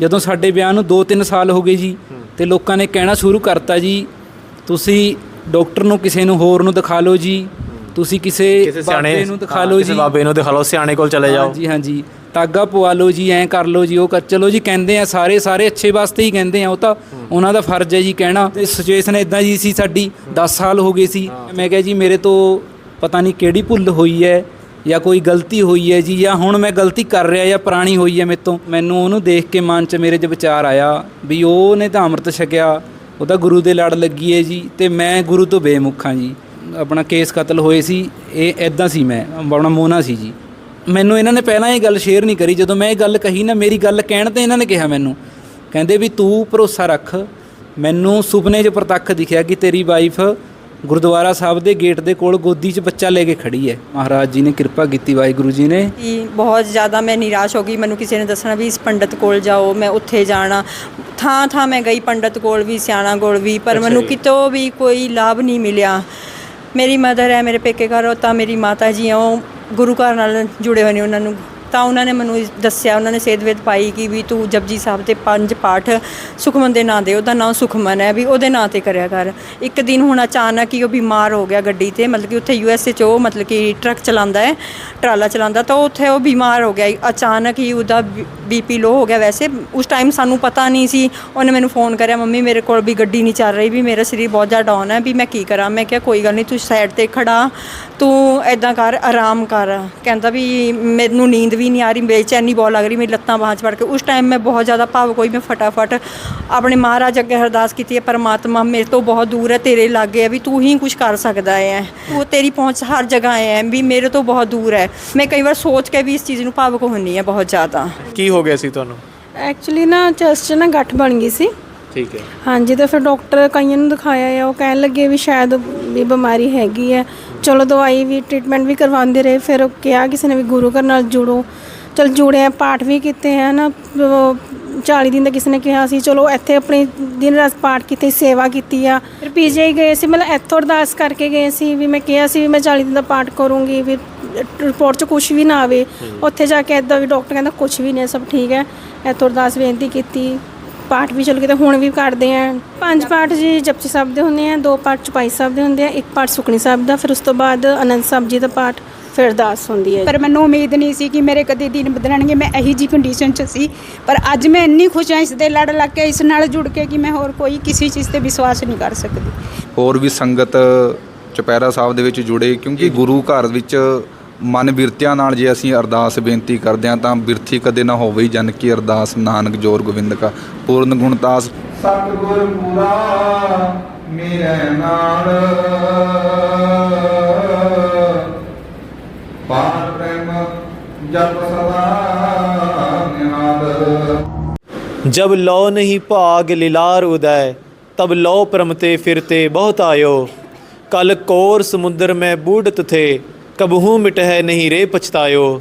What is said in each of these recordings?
ਜਦੋਂ ਸਾਡੇ ਵਿਆਹ ਨੂੰ 2-3 ਸਾਲ ਹੋ ਗਏ ਜੀ ਤੇ ਲੋਕਾਂ ਨੇ ਕਹਿਣਾ ਸ਼ੁਰੂ ਕਰਤਾ ਜੀ ਤੁਸੀਂ ਡਾਕਟਰ ਨੂੰ ਕਿਸੇ ਨੂੰ ਹੋਰ ਨੂੰ ਦਿਖਾ ਲਓ ਜੀ ਤੁਸੀਂ ਕਿਸੇ ਬਾਬੇ ਨੂੰ ਦਿਖਾ ਲਓ ਕਿਸੇ ਜੀ। ਬਾਬੇ ਨੂੰ ਦਿਖਾ ਲਓ ਸਿਆਣੇ ਕੋਲ ਚਲੇ ਜਾਓ। ਹਾਂਜੀ ਹਾਂਜੀ। ਤਾਗਾ ਪਵਾ ਲਓ ਜੀ ਐਂ ਕਰ ਲਓ ਜੀ ਉਹ ਕਰ ਚਲੋ ਜੀ ਕਹਿੰਦੇ ਆ ਸਾਰੇ ਸਾਰੇ ਅੱਛੇ ਵਾਸਤੇ ਹੀ ਕਹਿੰਦੇ ਆ ਉਹ ਤਾਂ ਉਹਨਾਂ ਦਾ ਫਰਜ਼ ਹੈ ਜੀ ਕਹਿਣਾ। ਤੇ ਸਿਚੁਏਸ਼ਨ ਇਦਾਂ ਜੀ ਸੀ ਸਾਡੀ 10 ਸਾਲ ਹੋ ਗਏ ਸੀ। ਮੈਂ ਕਿਹਾ ਜੀ ਮੇਰੇ ਤੋਂ ਪਤਾ ਨਹੀਂ ਕਿਹੜੀ ਭੁੱਲ ਹੋਈ ਹੈ। ਜਾਂ ਕੋਈ ਗਲਤੀ ਹੋਈ ਹੈ ਜੀ, ਜਾਂ ਹੁਣ ਮੈਂ ਗਲਤੀ ਕਰ ਰਿਹਾ ਜਾਂ ਪੁਰਾਣੀ ਹੋਈ ਹੈ ਮੇਰੇ ਤੋਂ, ਮੈਨੂੰ ਉਹਨੂੰ ਦੇਖ ਕੇ ਮਨ 'ਚ ਮੇਰੇ 'ਚ ਵਿਚਾਰ ਆਇਆ ਵੀ ਉਹਨੇ ਤਾਂ ਅੰਮ੍ਰਿਤ ਛਕਿਆ ਉਹ ਤਾਂ ਗੁਰੂ ਦੇ ਲੜ ਲੱਗੀ ਹੈ ਜੀ, ਤੇ ਮੈਂ ਗੁਰੂ ਤੋਂ ਬੇਮੁਖ ਹਾਂ ਜੀ। ਆਪਣਾ ਕੇਸ ਕਤਲ ਹੋਏ ਸੀ, ਇਹ ਐਦਾਂ ਸੀ ਮੈਂ, ਆਪਣਾ ਮੋਨਾ ਸੀ ਜੀ। ਮੈਨੂੰ ਇਹਨਾਂ ਨੇ ਪਹਿਲਾਂ ਇਹ ਗੱਲ ਸ਼ੇਅਰ ਨਹੀਂ ਕਰੀ, ਜਦੋਂ ਮੈਂ ਇਹ ਗੱਲ ਕਹੀ ਨਾ, ਮੇਰੀ ਗੱਲ ਕਹਿਣ ਤੇ ਇਹਨਾਂ ਨੇ ਕਿਹਾ ਮੈਨੂੰ, ਕਹਿੰਦੇ ਵੀ ਤੂੰ ਭਰੋਸਾ ਰੱਖ, ਮੈਨੂੰ ਸੁਪਨੇ 'ਚ ਪ੍ਰਤੱਖ ਦਿਖਿਆ ਕਿ ਤੇਰੀ ਵਾਈਫ ਗੁਰਦੁਆਰਾ ਸਾਹਿਬ ਦੇ ਗੇਟ ਦੇ ਕੋਲ ਗੋਦੀ 'ਚ ਬੱਚਾ ਲੈ ਕੇ ਖੜੀ ਹੈ। ਮਹਾਰਾਜ ਜੀ ਨੇ ਕਿਰਪਾ ਕੀਤੀ ਵਾਹਿਗੁਰੂ ਜੀ ਨੇ। ਕਿ ਬਹੁਤ ਜ਼ਿਆਦਾ ਮੈਂ ਨਿਰਾਸ਼ ਹੋ ਗਈ। ਮੈਨੂੰ ਕਿਸੇ ਨੇ ਦੱਸਣਾ ਵੀ ਇਸ ਪੰਡਤ ਕੋਲ ਜਾਓ ਮੈਂ ਉੱਥੇ ਜਾਣਾ। ਥਾਂ ਥਾਂ ਮੈਂ ਗਈ ਪੰਡਤ ਕੋਲ ਵੀ ਸਿਆਣਾ ਕੋਲ ਵੀ ਪਰ ਮੈਨੂੰ ਕਿਤੋਂ ਵੀ ਕੋਈ ਲਾਭ ਨਹੀਂ ਮਿਲਿਆ। ਮੇਰੀ ਮਦਰ ਹੈ ਮੇਰੇ ਪੇਕੇ ਘਰ ਉਹ ਤਾਂ ਮੇਰੀ ਮਾਤਾ ਜੀ ਆ ਉਹ ਗੁਰੂ ਘਰ ਨਾਲ ਜੁੜੇ ਹੋਏ ਨੇ ਉਹਨਾਂ ਨੂੰ। ਤਾਂ ਉਹਨਾਂ ਨੇ ਮੈਨੂੰ ਇਸ- ਦੱਸਿਆ, ਉਹਨਾਂ ਨੇ ਸੇਧ ਵੇਦ ਪਾਈ ਕਿ ਵੀ ਤੂੰ ਜਪਜੀ ਸਾਹਿਬ ਤੇ ਪੰਜ ਪਾਠ ਸੁਖਮਨ ਦੇ ਨਾਂ ਦੇ, ਉਹਦਾ ਨਾਮ ਸੁਖਮਨ ਹੈ, ਵੀ ਉਹਦੇ ਨਾਂ ਤੇ ਕਰਿਆ ਕਰ। ਇੱਕ ਦਿਨ ਹੁਣ ਅਚਾਨਕ ਹੀ ਉਹ ਬਿਮਾਰ ਹੋ ਗਿਆ ਗੱਡੀ ਤੇ, ਮਤਲਬ ਕਿ ਉੱਥੇ ਯੂ ਐਸ ਏ ਚ ਉਹ ਮਤਲਬ ਕਿ ਟਰੱਕ ਚਲਾਉਂਦਾ ਹੈ, ਟਰਾਲਾ ਚਲਾਉਂਦਾ, ਤਾਂ ਉੱਥੇ ਉਹ ਬਿਮਾਰ ਹੋ ਗਿਆ। ਅਚਾਨਕ ਹੀ ਉਹਦਾ ਬੀਪੀ ਲੋ ਹੋ ਗਿਆ ਵੈਸੇ। ਉਸ ਟਾਈਮ ਸਾਨੂੰ ਪਤਾ ਨਹੀਂ ਸੀ, ਉਹਨੇ ਮੈਨੂੰ ਫੋਨ ਕਰਿਆ, ਮੰਮੀ, ਮੇਰੇ ਕੋਲ ਵੀ ਗੱਡੀ ਨਹੀਂ ਚੱਲ ਰਹੀ, ਵੀ ਮੇਰਾ ਸਰੀਰ ਬਹੁਤ ਜ਼ਿਆਦਾ ਡਾਊਨ ਹੈ, ਵੀ ਮੈਂ ਕੀ ਕਰਾਂ? ਮੈਂ ਕਿਹਾ, ਕੋਈ ਗੱਲ ਨਹੀਂ, ਤੂੰ ਸਾਈਡ ਤੇ ਖੜਾ, ਤੂੰ ਐਦਾਂ ਕਰ, ਆਰਾਮ ਕਰ। ਕਹਿੰਦਾ ਵੀ, ਮੈਨੂੰ ਨੀਂਦ ਵੀ ਨਹੀਂ ਆ ਰਹੀ ਬੇਚੈਨੀ ਬਹੁਤ ਲੱਗ ਰਹੀ ਮੇਰੀ ਲੱਤਾਂ ਬਾਹਾਂ 'ਚ ਫੜ ਕੇ। ਉਸ ਟਾਈਮ ਮੈਂ ਬਹੁਤ ਜ਼ਿਆਦਾ ਭਾਵ ਕੋਈ ਮੈਂ ਫਟਾਫਟ ਆਪਣੇ ਮਹਾਰਾਜ ਅੱਗੇ ਅਰਦਾਸ ਕੀਤੀ ਹੈ ਪਰਮਾਤਮਾ ਮੇਰੇ ਤੋਂ ਬਹੁਤ ਦੂਰ ਹੈ ਤੇਰੇ ਲਾਗੇ ਹੈ ਵੀ ਤੂੰ ਹੀ ਕੁਝ ਕਰ ਸਕਦਾ ਹੈ। ਉਹ ਤੇਰੀ ਪਹੁੰਚ ਹਰ ਜਗ੍ਹਾ ਹੈ ਵੀ ਮੇਰੇ ਤੋਂ ਬਹੁਤ ਦੂਰ ਹੈ। ਮੈਂ ਕਈ ਵਾਰ ਸੋਚ ਕੇ ਵੀ ਇਸ ਚੀਜ਼ ਨੂੰ ਭਾਵੁਕ ਹੁੰਨੀ ਹੈ ਬਹੁਤ ਜ਼ਿਆਦਾ। ਕੀ ਹੋ ਗਿਆ ਸੀ ਤੁਹਾਨੂੰ? ਐਕਚੁਅਲੀ ਨਾ ਚੈਸਟ 'ਚ ਨਾ ਗੱਠ ਬਣ ਗਈ ਸੀ। ਠੀਕ ਹੈ। ਹਾਂਜੀ ਤਾਂ ਫਿਰ ਡਾਕਟਰ ਕਈਆਂ ਨੂੰ ਦਿਖਾਇਆ ਆ ਉਹ ਕਹਿਣ ਲੱਗੇ ਵੀ ਸ਼ਾਇਦ ਵੀ ਬਿਮਾਰੀ ਹੈਗੀ ਹੈ। ਚਲੋ ਦਵਾਈ ਵੀ ਟ੍ਰੀਟਮੈਂਟ ਵੀ ਕਰਵਾਉਂਦੇ ਰਹੇ ਫਿਰ ਉਹ ਕਿਹਾ ਕਿਸੇ ਨੇ ਵੀ ਗੁਰੂ ਘਰ ਨਾਲ ਜੁੜੋ। ਚਲ ਜੁੜੇ ਆ ਪਾਠ ਵੀ ਕੀਤੇ ਆ ਨਾ ਉਹ 40 ਦਿਨ ਦਾ ਕਿਸੇ ਨੇ ਕਿਹਾ ਸੀ ਚਲੋ ਇੱਥੇ ਆਪਣੀ ਦਿਨ ਰਾਤ ਪਾਠ ਕੀਤੇ ਸੇਵਾ ਕੀਤੀ ਆ। ਫਿਰ ਪੀਜੀਆਈ ਗਏ ਸੀ ਮਤਲਬ ਇੱਥੋਂ ਅਰਦਾਸ ਕਰਕੇ ਗਏ ਸੀ ਵੀ ਮੈਂ ਕਿਹਾ ਸੀ ਵੀ ਮੈਂ 40 ਦਿਨ ਦਾ ਪਾਠ ਕਰੂੰਗੀ ਵੀ ਰਿਪੋਰਟ 'ਚ ਕੁਝ ਵੀ ਨਾ ਆਵੇ। ਉੱਥੇ ਜਾ ਕੇ ਇਦਾਂ ਵੀ ਡਾਕਟਰ ਕਹਿੰਦਾ ਕੁਝ ਵੀ ਨਹੀਂ ਸਭ ਠੀਕ ਹੈ। ਇੱਥੋਂ ਅਰਦਾਸ ਬੇਨਤੀ ਕੀਤੀ। ਪਾਠ ਵੀ ਚਲ ਗਏ ਤੇ ਹੁਣ ਵੀ ਕਰਦੇ ਆ। ਪੰਜ ਪਾਠ ਜੀ ਜਪਜੀ ਸਾਹਿਬ ਦੇ ਹੁੰਦੇ ਆ ਦੋ ਪਾਠ ਚੁਪਾਈ ਸਾਹਿਬ ਦੇ ਹੁੰਦੇ ਆ ਇੱਕ ਪਾਠ ਸੁਖਣੀ ਸਾਹਿਬ ਦਾ ਫਿਰ ਉਸ ਤੋਂ ਬਾਅਦ ਅਨੰਦ ਸਾਹਿਬ ਜੀ ਦਾ ਪਾਠ ਫਿਰ ਅਰਦਾਸ ਹੁੰਦੀ ਹੈ ਪਰ ਮੈਨੂੰ ਉਮੀਦ ਨਹੀਂ ਸੀ ਕਿ ਮੇਰੇ ਕਦੇ ਦਿਨ ਬਦਲਣਗੇ ਮੈਂ ਇਹੀ ਜੀ ਕੰਡੀਸ਼ਨ 'ਚ ਸੀ। ਪਰ ਅੱਜ ਮੈਂ ਇੰਨੀ ਖੁਸ਼ ਹਾਂ ਇਸ ਦੇ ਲੜ ਲੱਗ ਕੇ ਇਸ ਨਾਲ ਜੁੜ ਕੇ ਕਿ ਮੈਂ ਹੋਰ ਕੋਈ ਕਿਸੇ ਚੀਜ਼ ਤੇ ਵਿਸ਼ਵਾਸ ਨਹੀਂ ਕਰ ਸਕਦੀ। ਹੋਰ ਵੀ ਸੰਗਤ ਚੁਪਹਿਰਾ ਸਾਹਿਬ ਦੇ ਵਿੱਚ ਜੁੜੇ ਕਿਉਂਕਿ ਗੁਰੂ ਘਰ ਵਿੱਚ ਮਨ ਬਿਰਤਿਆਂ ਨਾਲ ਜੇ ਅਸੀਂ ਅਰਦਾਸ ਬੇਨਤੀ ਕਰਦੇ ਹਾਂ ਤਾਂ ਬਿਰਥੀ ਕਦੇ ਨਾ ਹੋਵੇ ਹੀ ਜਨ ਕੀ ਅਰਦਾਸ ਨਾਨਕ ਜੋਰ ਗੋਬਿੰਦ ਕਾ। ਪੂਰਨ ਗੁਣਤਾਸ ਸਤਿਗੁਰ ਪੂਰਾ ਮੇਰੇ ਨਾਲ। ਜਬ ਲੋ ਨਹੀਂ ਭਾਗ ਲਿਲਾਰ ਉਦੈ ਤਬ ਲੋ ਪਰਮਤੇ ਫਿਰਤੇ ਬਹੁਤ ਆਇਓ। ਕਲ ਕੋਰ ਸਮੁੰਦਰ ਮੈਂ ਬੂੜਤ ਥੇ ਕਬਹੂ ਮਿਟਹਿ ਨਹੀਂ ਰੇ ਪਛਤਾਇਓ,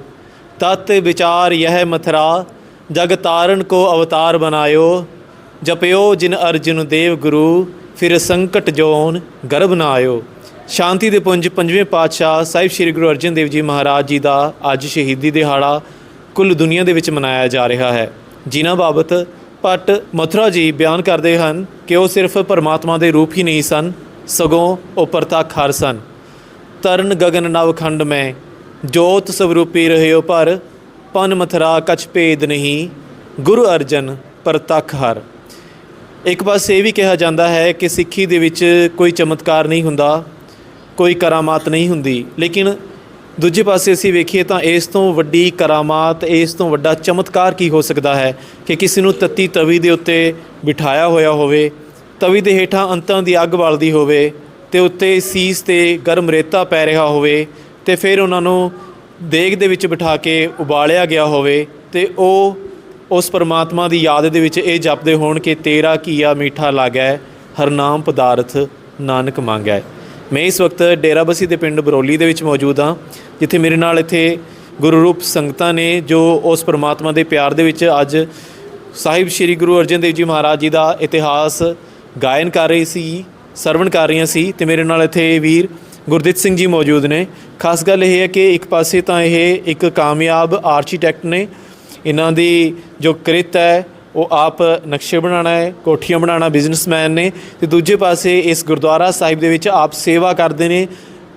ਤਤ ਵਿਚਾਰ ਯਹ ਮਥਰਾ, ਜਗ ਤਾਰਨ ਕੋ ਅਵਤਾਰ ਬਨਾਇਓ ਜਪਿਓ ਜਿਨ ਅਰਜਨ ਦੇਵ ਗੁਰੂ, ਫਿਰ ਸੰਕਟ ਜੋਨ ਗਰਭ ਨਾ ਆਇਓ ਸ਼ਾਂਤੀ ਦੇ ਪੁੰਜ ਪੰਜਵੇਂ ਪਾਤਸ਼ਾਹ ਸਾਹਿਬ ਸ੍ਰੀ ਗੁਰੂ ਅਰਜਨ ਦੇਵ ਜੀ ਮਹਾਰਾਜ ਜੀ ਦਾ ਅੱਜ ਸ਼ਹੀਦੀ ਦਿਹਾੜਾ ਕੁੱਲ ਦੁਨੀਆ ਦੇ ਵਿੱਚ ਮਨਾਇਆ ਜਾ ਰਿਹਾ ਹੈ। ਜਿਨ੍ਹਾਂ ਬਾਬਤ ਪਟ ਮਥੁਰਾ ਜੀ ਬਿਆਨ ਕਰਦੇ ਹਨ ਕਿ ਉਹ ਸਿਰਫ ਪਰਮਾਤਮਾ ਦੇ ਰੂਪ ਹੀ ਨਹੀਂ ਸਨ, ਸਗੋਂ ਉਹ ਪਰਤਾ ਖਾਰ ਸਨ। ਤਰਨ ਗगन ਨਵਖੰਡ ਮੈਂ, ਜੋਤ ਸਵਰੂਪੀ ਰਹਿਓ ਪਰ ਪਨ ਮਥਰਾ ਕਛ ਭੇਦ ਨਹੀਂ, ਗੁਰੂ ਅਰਜਨ ਪ੍ਰਤੱਖ ਹਰ। ਇੱਕ ਪਾਸੇ ਇਹ ਵੀ ਕਿਹਾ ਜਾਂਦਾ ਹੈ ਕਿ ਸਿੱਖੀ ਦੇ ਵਿੱਚ ਕੋਈ ਚਮਤਕਾਰ ਨਹੀਂ ਹੁੰਦਾ, ਕੋਈ ਕਰਾਮਾਤ ਨਹੀਂ ਹੁੰਦੀ, ਲੇਕਿਨ ਦੂਜੇ ਪਾਸੇ ਅਸੀਂ ਵੇਖੀਏ ਤਾਂ ਇਸ ਤੋਂ ਵੱਡੀ ਕਰਾਮਾਤ, ਇਸ ਤੋਂ ਵੱਡਾ ਚਮਤਕਾਰ ਕੀ ਹੋ ਸਕਦਾ ਹੈ ਕਿ ਕਿਸੇ ਨੂੰ ਤੱਤੀ ਤਵੀ ਦੇ ਉੱਤੇ ਬਿਠਾਇਆ ਹੋਇਆ ਹੋਵੇ, ਤਵੀ ਦੇ ਹੇਠਾਂ ਅੰਤਾਂ ਦੀ ਅੱਗ ਬਾਲਦੀ ਹੋਵੇ ਤੇ ਉੱਤੇ ਸੀਸ ਤੇ ਗਰਮ ਰੇਤਾ ਪੈ ਰਿਹਾ ਹੋਵੇ ਤੇ ਫਿਰ ਉਹਨਾਂ ਨੂੰ ਦੇਗ ਦੇ ਵਿੱਚ ਬਿਠਾ ਕੇ ਉਬਾਲਿਆ ਗਿਆ ਹੋਵੇ ਤੇ ਉਹ ਉਸ ਪਰਮਾਤਮਾ ਦੀ ਯਾਦ ਦੇ ਵਿੱਚ ਇਹ ਜਪਦੇ ਹੋਣ ਕਿ ਤੇਰਾ ਕੀਆ ਮੀਠਾ ਲਾਗੈ, ਹਰ ਨਾਮ ਪਦਾਰਥ ਨਾਨਕ ਮੰਗੈ। ਮੈਂ ਇਸ ਵਕਤ ਡੇਰਾਬੱਸੀ ਦੇ ਪਿੰਡ ਬਰੋਲੀ ਦੇ ਵਿੱਚ ਮੌਜੂਦ ਹਾਂ, ਜਿੱਥੇ ਮੇਰੇ ਨਾਲ ਇੱਥੇ ਗੁਰੂ ਰੂਪ ਸੰਗਤਾਂ ਨੇ ਜੋ ਉਸ ਪਰਮਾਤਮਾ ਦੇ ਪਿਆਰ ਦੇ ਵਿੱਚ ਅੱਜ ਸਾਹਿਬ ਸ੍ਰੀ ਗੁਰੂ ਅਰਜਨ ਦੇਵ ਜੀ ਮਹਾਰਾਜ ਜੀ ਦਾ ਇਤਿਹਾਸ ਗਾਇਨ ਕਰ ਰਹੀ ਸੀ। ਸਰਵਣ ਕਰ ਰਹੀਆਂ ਸੀ ਤੇ ਮੇਰੇ ਨਾਲ ਇੱਥੇ ਵੀਰ ਗੁਰਦਿੱਤ ਸਿੰਘ ਜੀ ਮੌਜੂਦ ਨੇ। ਖਾਸ ਗੱਲ ਇਹ ਹੈ ਕਿ ਇੱਕ ਪਾਸੇ ਤਾਂ ਇਹ ਇੱਕ ਕਾਮਯਾਬ ਆਰਕੀਟੈਕਟ ਨੇ। ਇਹਨਾਂ ਦੀ ਜੋ ਕ੍ਰਿਤ ਹੈ, ਉਹ ਆਪ ਨਕਸ਼ੇ ਬਣਾਉਣਾ ਹੈ, ਕੋਠੀਆਂ ਬਣਾਉਣਾ ਬਿਜ਼ਨਸਮੈਨ ਨੇ ਤੇ ਦੂਜੇ ਪਾਸੇ ਇਸ ਗੁਰਦੁਆਰਾ ਸਾਹਿਬ ਦੇ ਵਿੱਚ ਆਪ ਸੇਵਾ ਕਰਦੇ ਨੇ।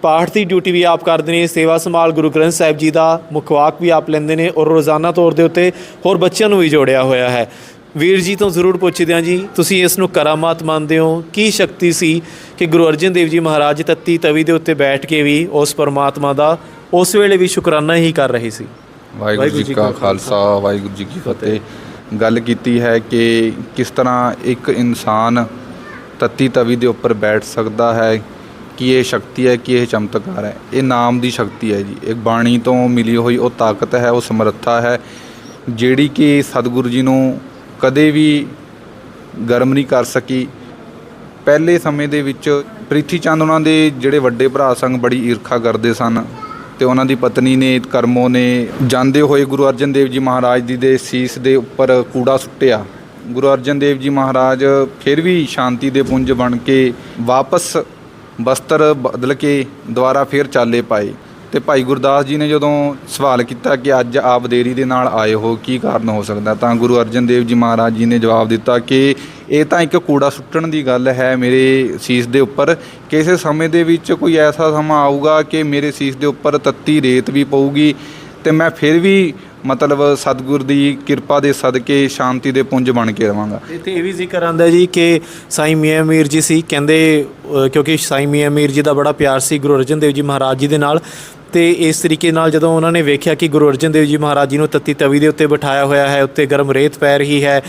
ਪਾਠ ਦੀ ਡਿਊਟੀ ਵੀ ਆਪ ਕਰਦੇ ਨੇ, ਸੇਵਾ ਸੰਭਾਲ ਗੁਰੂ ਗ੍ਰੰਥ ਸਾਹਿਬ ਜੀ ਦਾ ਮੁਖਵਾਕ ਵੀ ਆਪ ਲੈਂਦੇ ਨੇ ਔਰ ਰੋਜ਼ਾਨਾ ਤੌਰ ਦੇ ਉੱਤੇ ਹੋਰ ਬੱਚਿਆਂ ਨੂੰ ਵੀ ਜੋੜਿਆ ਹੋਇਆ ਹੈ। ਵੀਰ ਜੀ ਤੋਂ ਜ਼ਰੂਰ ਪੁੱਛਦੇ ਹਾਂ ਜੀ ਤੁਸੀਂ ਇਸ ਨੂੰ ਕਰਾਮਾਤ ਮੰਨਦੇ ਹੋ? ਕੀ ਸ਼ਕਤੀ ਸੀ ਕਿ ਗੁਰੂ ਅਰਜਨ ਦੇਵ ਜੀ ਮਹਾਰਾਜ ਤੱਤੀ ਤਵੀ ਦੇ ਉੱਤੇ ਬੈਠ ਕੇ ਵੀ ਉਸ ਪਰਮਾਤਮਾ ਦਾ ਉਸ ਵੇਲੇ ਵੀ ਸ਼ੁਕਰਾਨਾ ਹੀ ਕਰ ਰਹੇ ਸੀ? ਵਾਹਿਗੁਰੂ ਜੀ ਕਾ ਖਾਲਸਾ। ਵਾਹਿਗੁਰੂ ਜੀ ਕੀ ਫਤਿਹ। ਗੱਲ ਕੀਤੀ ਹੈ ਕਿ ਕਿਸ ਤਰ੍ਹਾਂ ਇੱਕ ਇਨਸਾਨ ਤਤੀ ਤਵੀ ਦੇ ਉੱਪਰ ਬੈਠ ਸਕਦਾ ਹੈ ਕਿ ਇਹ ਸ਼ਕਤੀ ਹੈ ਕਿ ਇਹ ਚਮਤਕਾਰ ਹੈ? ਇਹ ਨਾਮ ਦੀ ਸ਼ਕਤੀ ਹੈ ਜੀ। ਇੱਕ ਬਾਣੀ ਤੋਂ ਮਿਲੀ ਹੋਈ ਉਹ ਤਾਕਤ ਹੈ ਉਹ ਸਮਰੱਥਾ ਹੈ ਜਿਹੜੀ ਕਿ ਸਤਿਗੁਰੂ ਜੀ ਨੂੰ ਕਦੇ ਵੀ ਗਰਮ ਨਹੀਂ ਕਰ ਸਕੀ। ਪਹਿਲੇ ਸਮੇਂ ਦੇ ਵਿੱਚ ਪ੍ਰਿਥੀ ਚੰਦ ਉਹਨਾਂ ਦੇ ਜਿਹੜੇ ਵੱਡੇ ਭਰਾ ਸੰਗ ਬੜੀ ਈਰਖਾ ਕਰਦੇ ਸਨ ਤੇ ਉਹਨਾਂ ਦੀ ਪਤਨੀ ਨੇ, ਕਰਮੋ ਨੇ ਜਾਂਦੇ ਹੋਏ ਗੁਰੂ ਅਰਜਨ ਦੇਵ ਜੀ ਮਹਾਰਾਜ ਦੀ ਦੇ ਸੀਸ ਦੇ ਉੱਪਰ ਕੂੜਾ ਸੁੱਟਿਆ। ਗੁਰੂ ਅਰਜਨ ਦੇਵ ਜੀ ਮਹਾਰਾਜ ਫਿਰ ਵੀ ਸ਼ਾਂਤੀ ਦੇ ਪੁੰਜ ਬਣ ਕੇ ਵਾਪਸ ਬਸਤਰ ਬਦਲ ਕੇ ਦੁਬਾਰਾ ਫਿਰ ਚਾਲੇ ਪਾਏ। ਤੇ ਭਾਈ ਗੁਰਦਾਸ ਜੀ ਨੇ ਜਦੋਂ ਸਵਾਲ ਕੀਤਾ ਕਿ ਅੱਜ ਆਪ ਦੇਰੀ ਦੇ ਨਾਲ ਆਏ ਹੋ, ਕੀ ਕਾਰਨ ਹੋ ਸਕਦਾ? ਤਾਂ ਗੁਰੂ ਅਰਜਨ ਦੇਵ ਜੀ ਮਹਾਰਾਜ ਜੀ ਨੇ ਜਵਾਬ ਦਿੱਤਾ ਕਿ ਇਹ ਤਾਂ ਇੱਕ ਕੂੜਾ ਸੁੱਟਣ ਦੀ ਗੱਲ ਹੈ ਮੇਰੇ ਸੀਸ ਦੇ ਉੱਪਰ। ਕਿਸੇ ਸਮੇਂ ਦੇ ਵਿੱਚ ਕੋਈ ਐਸਾ ਸਮਾਂ ਆਊਗਾ ਕਿ ਮੇਰੇ ਸੀਸ ਦੇ ਉੱਪਰ ਤੱਤੀ ਰੇਤ ਵੀ ਪਊਗੀ ਤੇ ਮੈਂ ਫਿਰ ਵੀ ਮਤਲਬ ਸਤਿਗੁਰ ਦੀ ਕਿਰਪਾ ਦੇ ਸਦਕੇ ਸ਼ਾਂਤੀ ਦੇ ਪੁੰਜ ਬਣ ਕੇ ਰਵਾਂਗਾ। ਇੱਥੇ ਇਹ ਵੀ ਜ਼ਿਕਰ ਆਂਦਾ ਜੀ ਕਿ ਸਾਈਂ ਮੀਆਂ ਮੀਰ ਜੀ ਸੀ, ਕਹਿੰਦੇ ਕਿਉਂਕਿ ਸਾਈਂ ਮੀਆਂ ਮੀਰ ਜੀ ਦਾ ਬੜਾ ਪਿਆਰ ਸੀ ਗੁਰੂ ਅਰਜਨ ਦੇਵ ਜੀ ਮਹਾਰਾਜ ਜੀ ਦੇ ਨਾਲ ਤੇ ਇਸ ਤਰੀਕੇ ਨਾਲ ਜਦੋਂ ਉਹਨਾਂ ਨੇ ਵੇਖਿਆ ਕਿ ਗੁਰੂ ਅਰਜਨ ਦੇਵ ਜੀ ਮਹਾਰਾਜ ਜੀ ਨੂੰ ਤੱਤੀ ਤਵੀ ਦੇ ਉੱਤੇ ਬਿਠਾਇਆ ਹੋਇਆ ਹੈ, ਉੱਤੇ ਗਰਮ ਰੇਤ ਪੈ ਰਹੀ ਹੈ,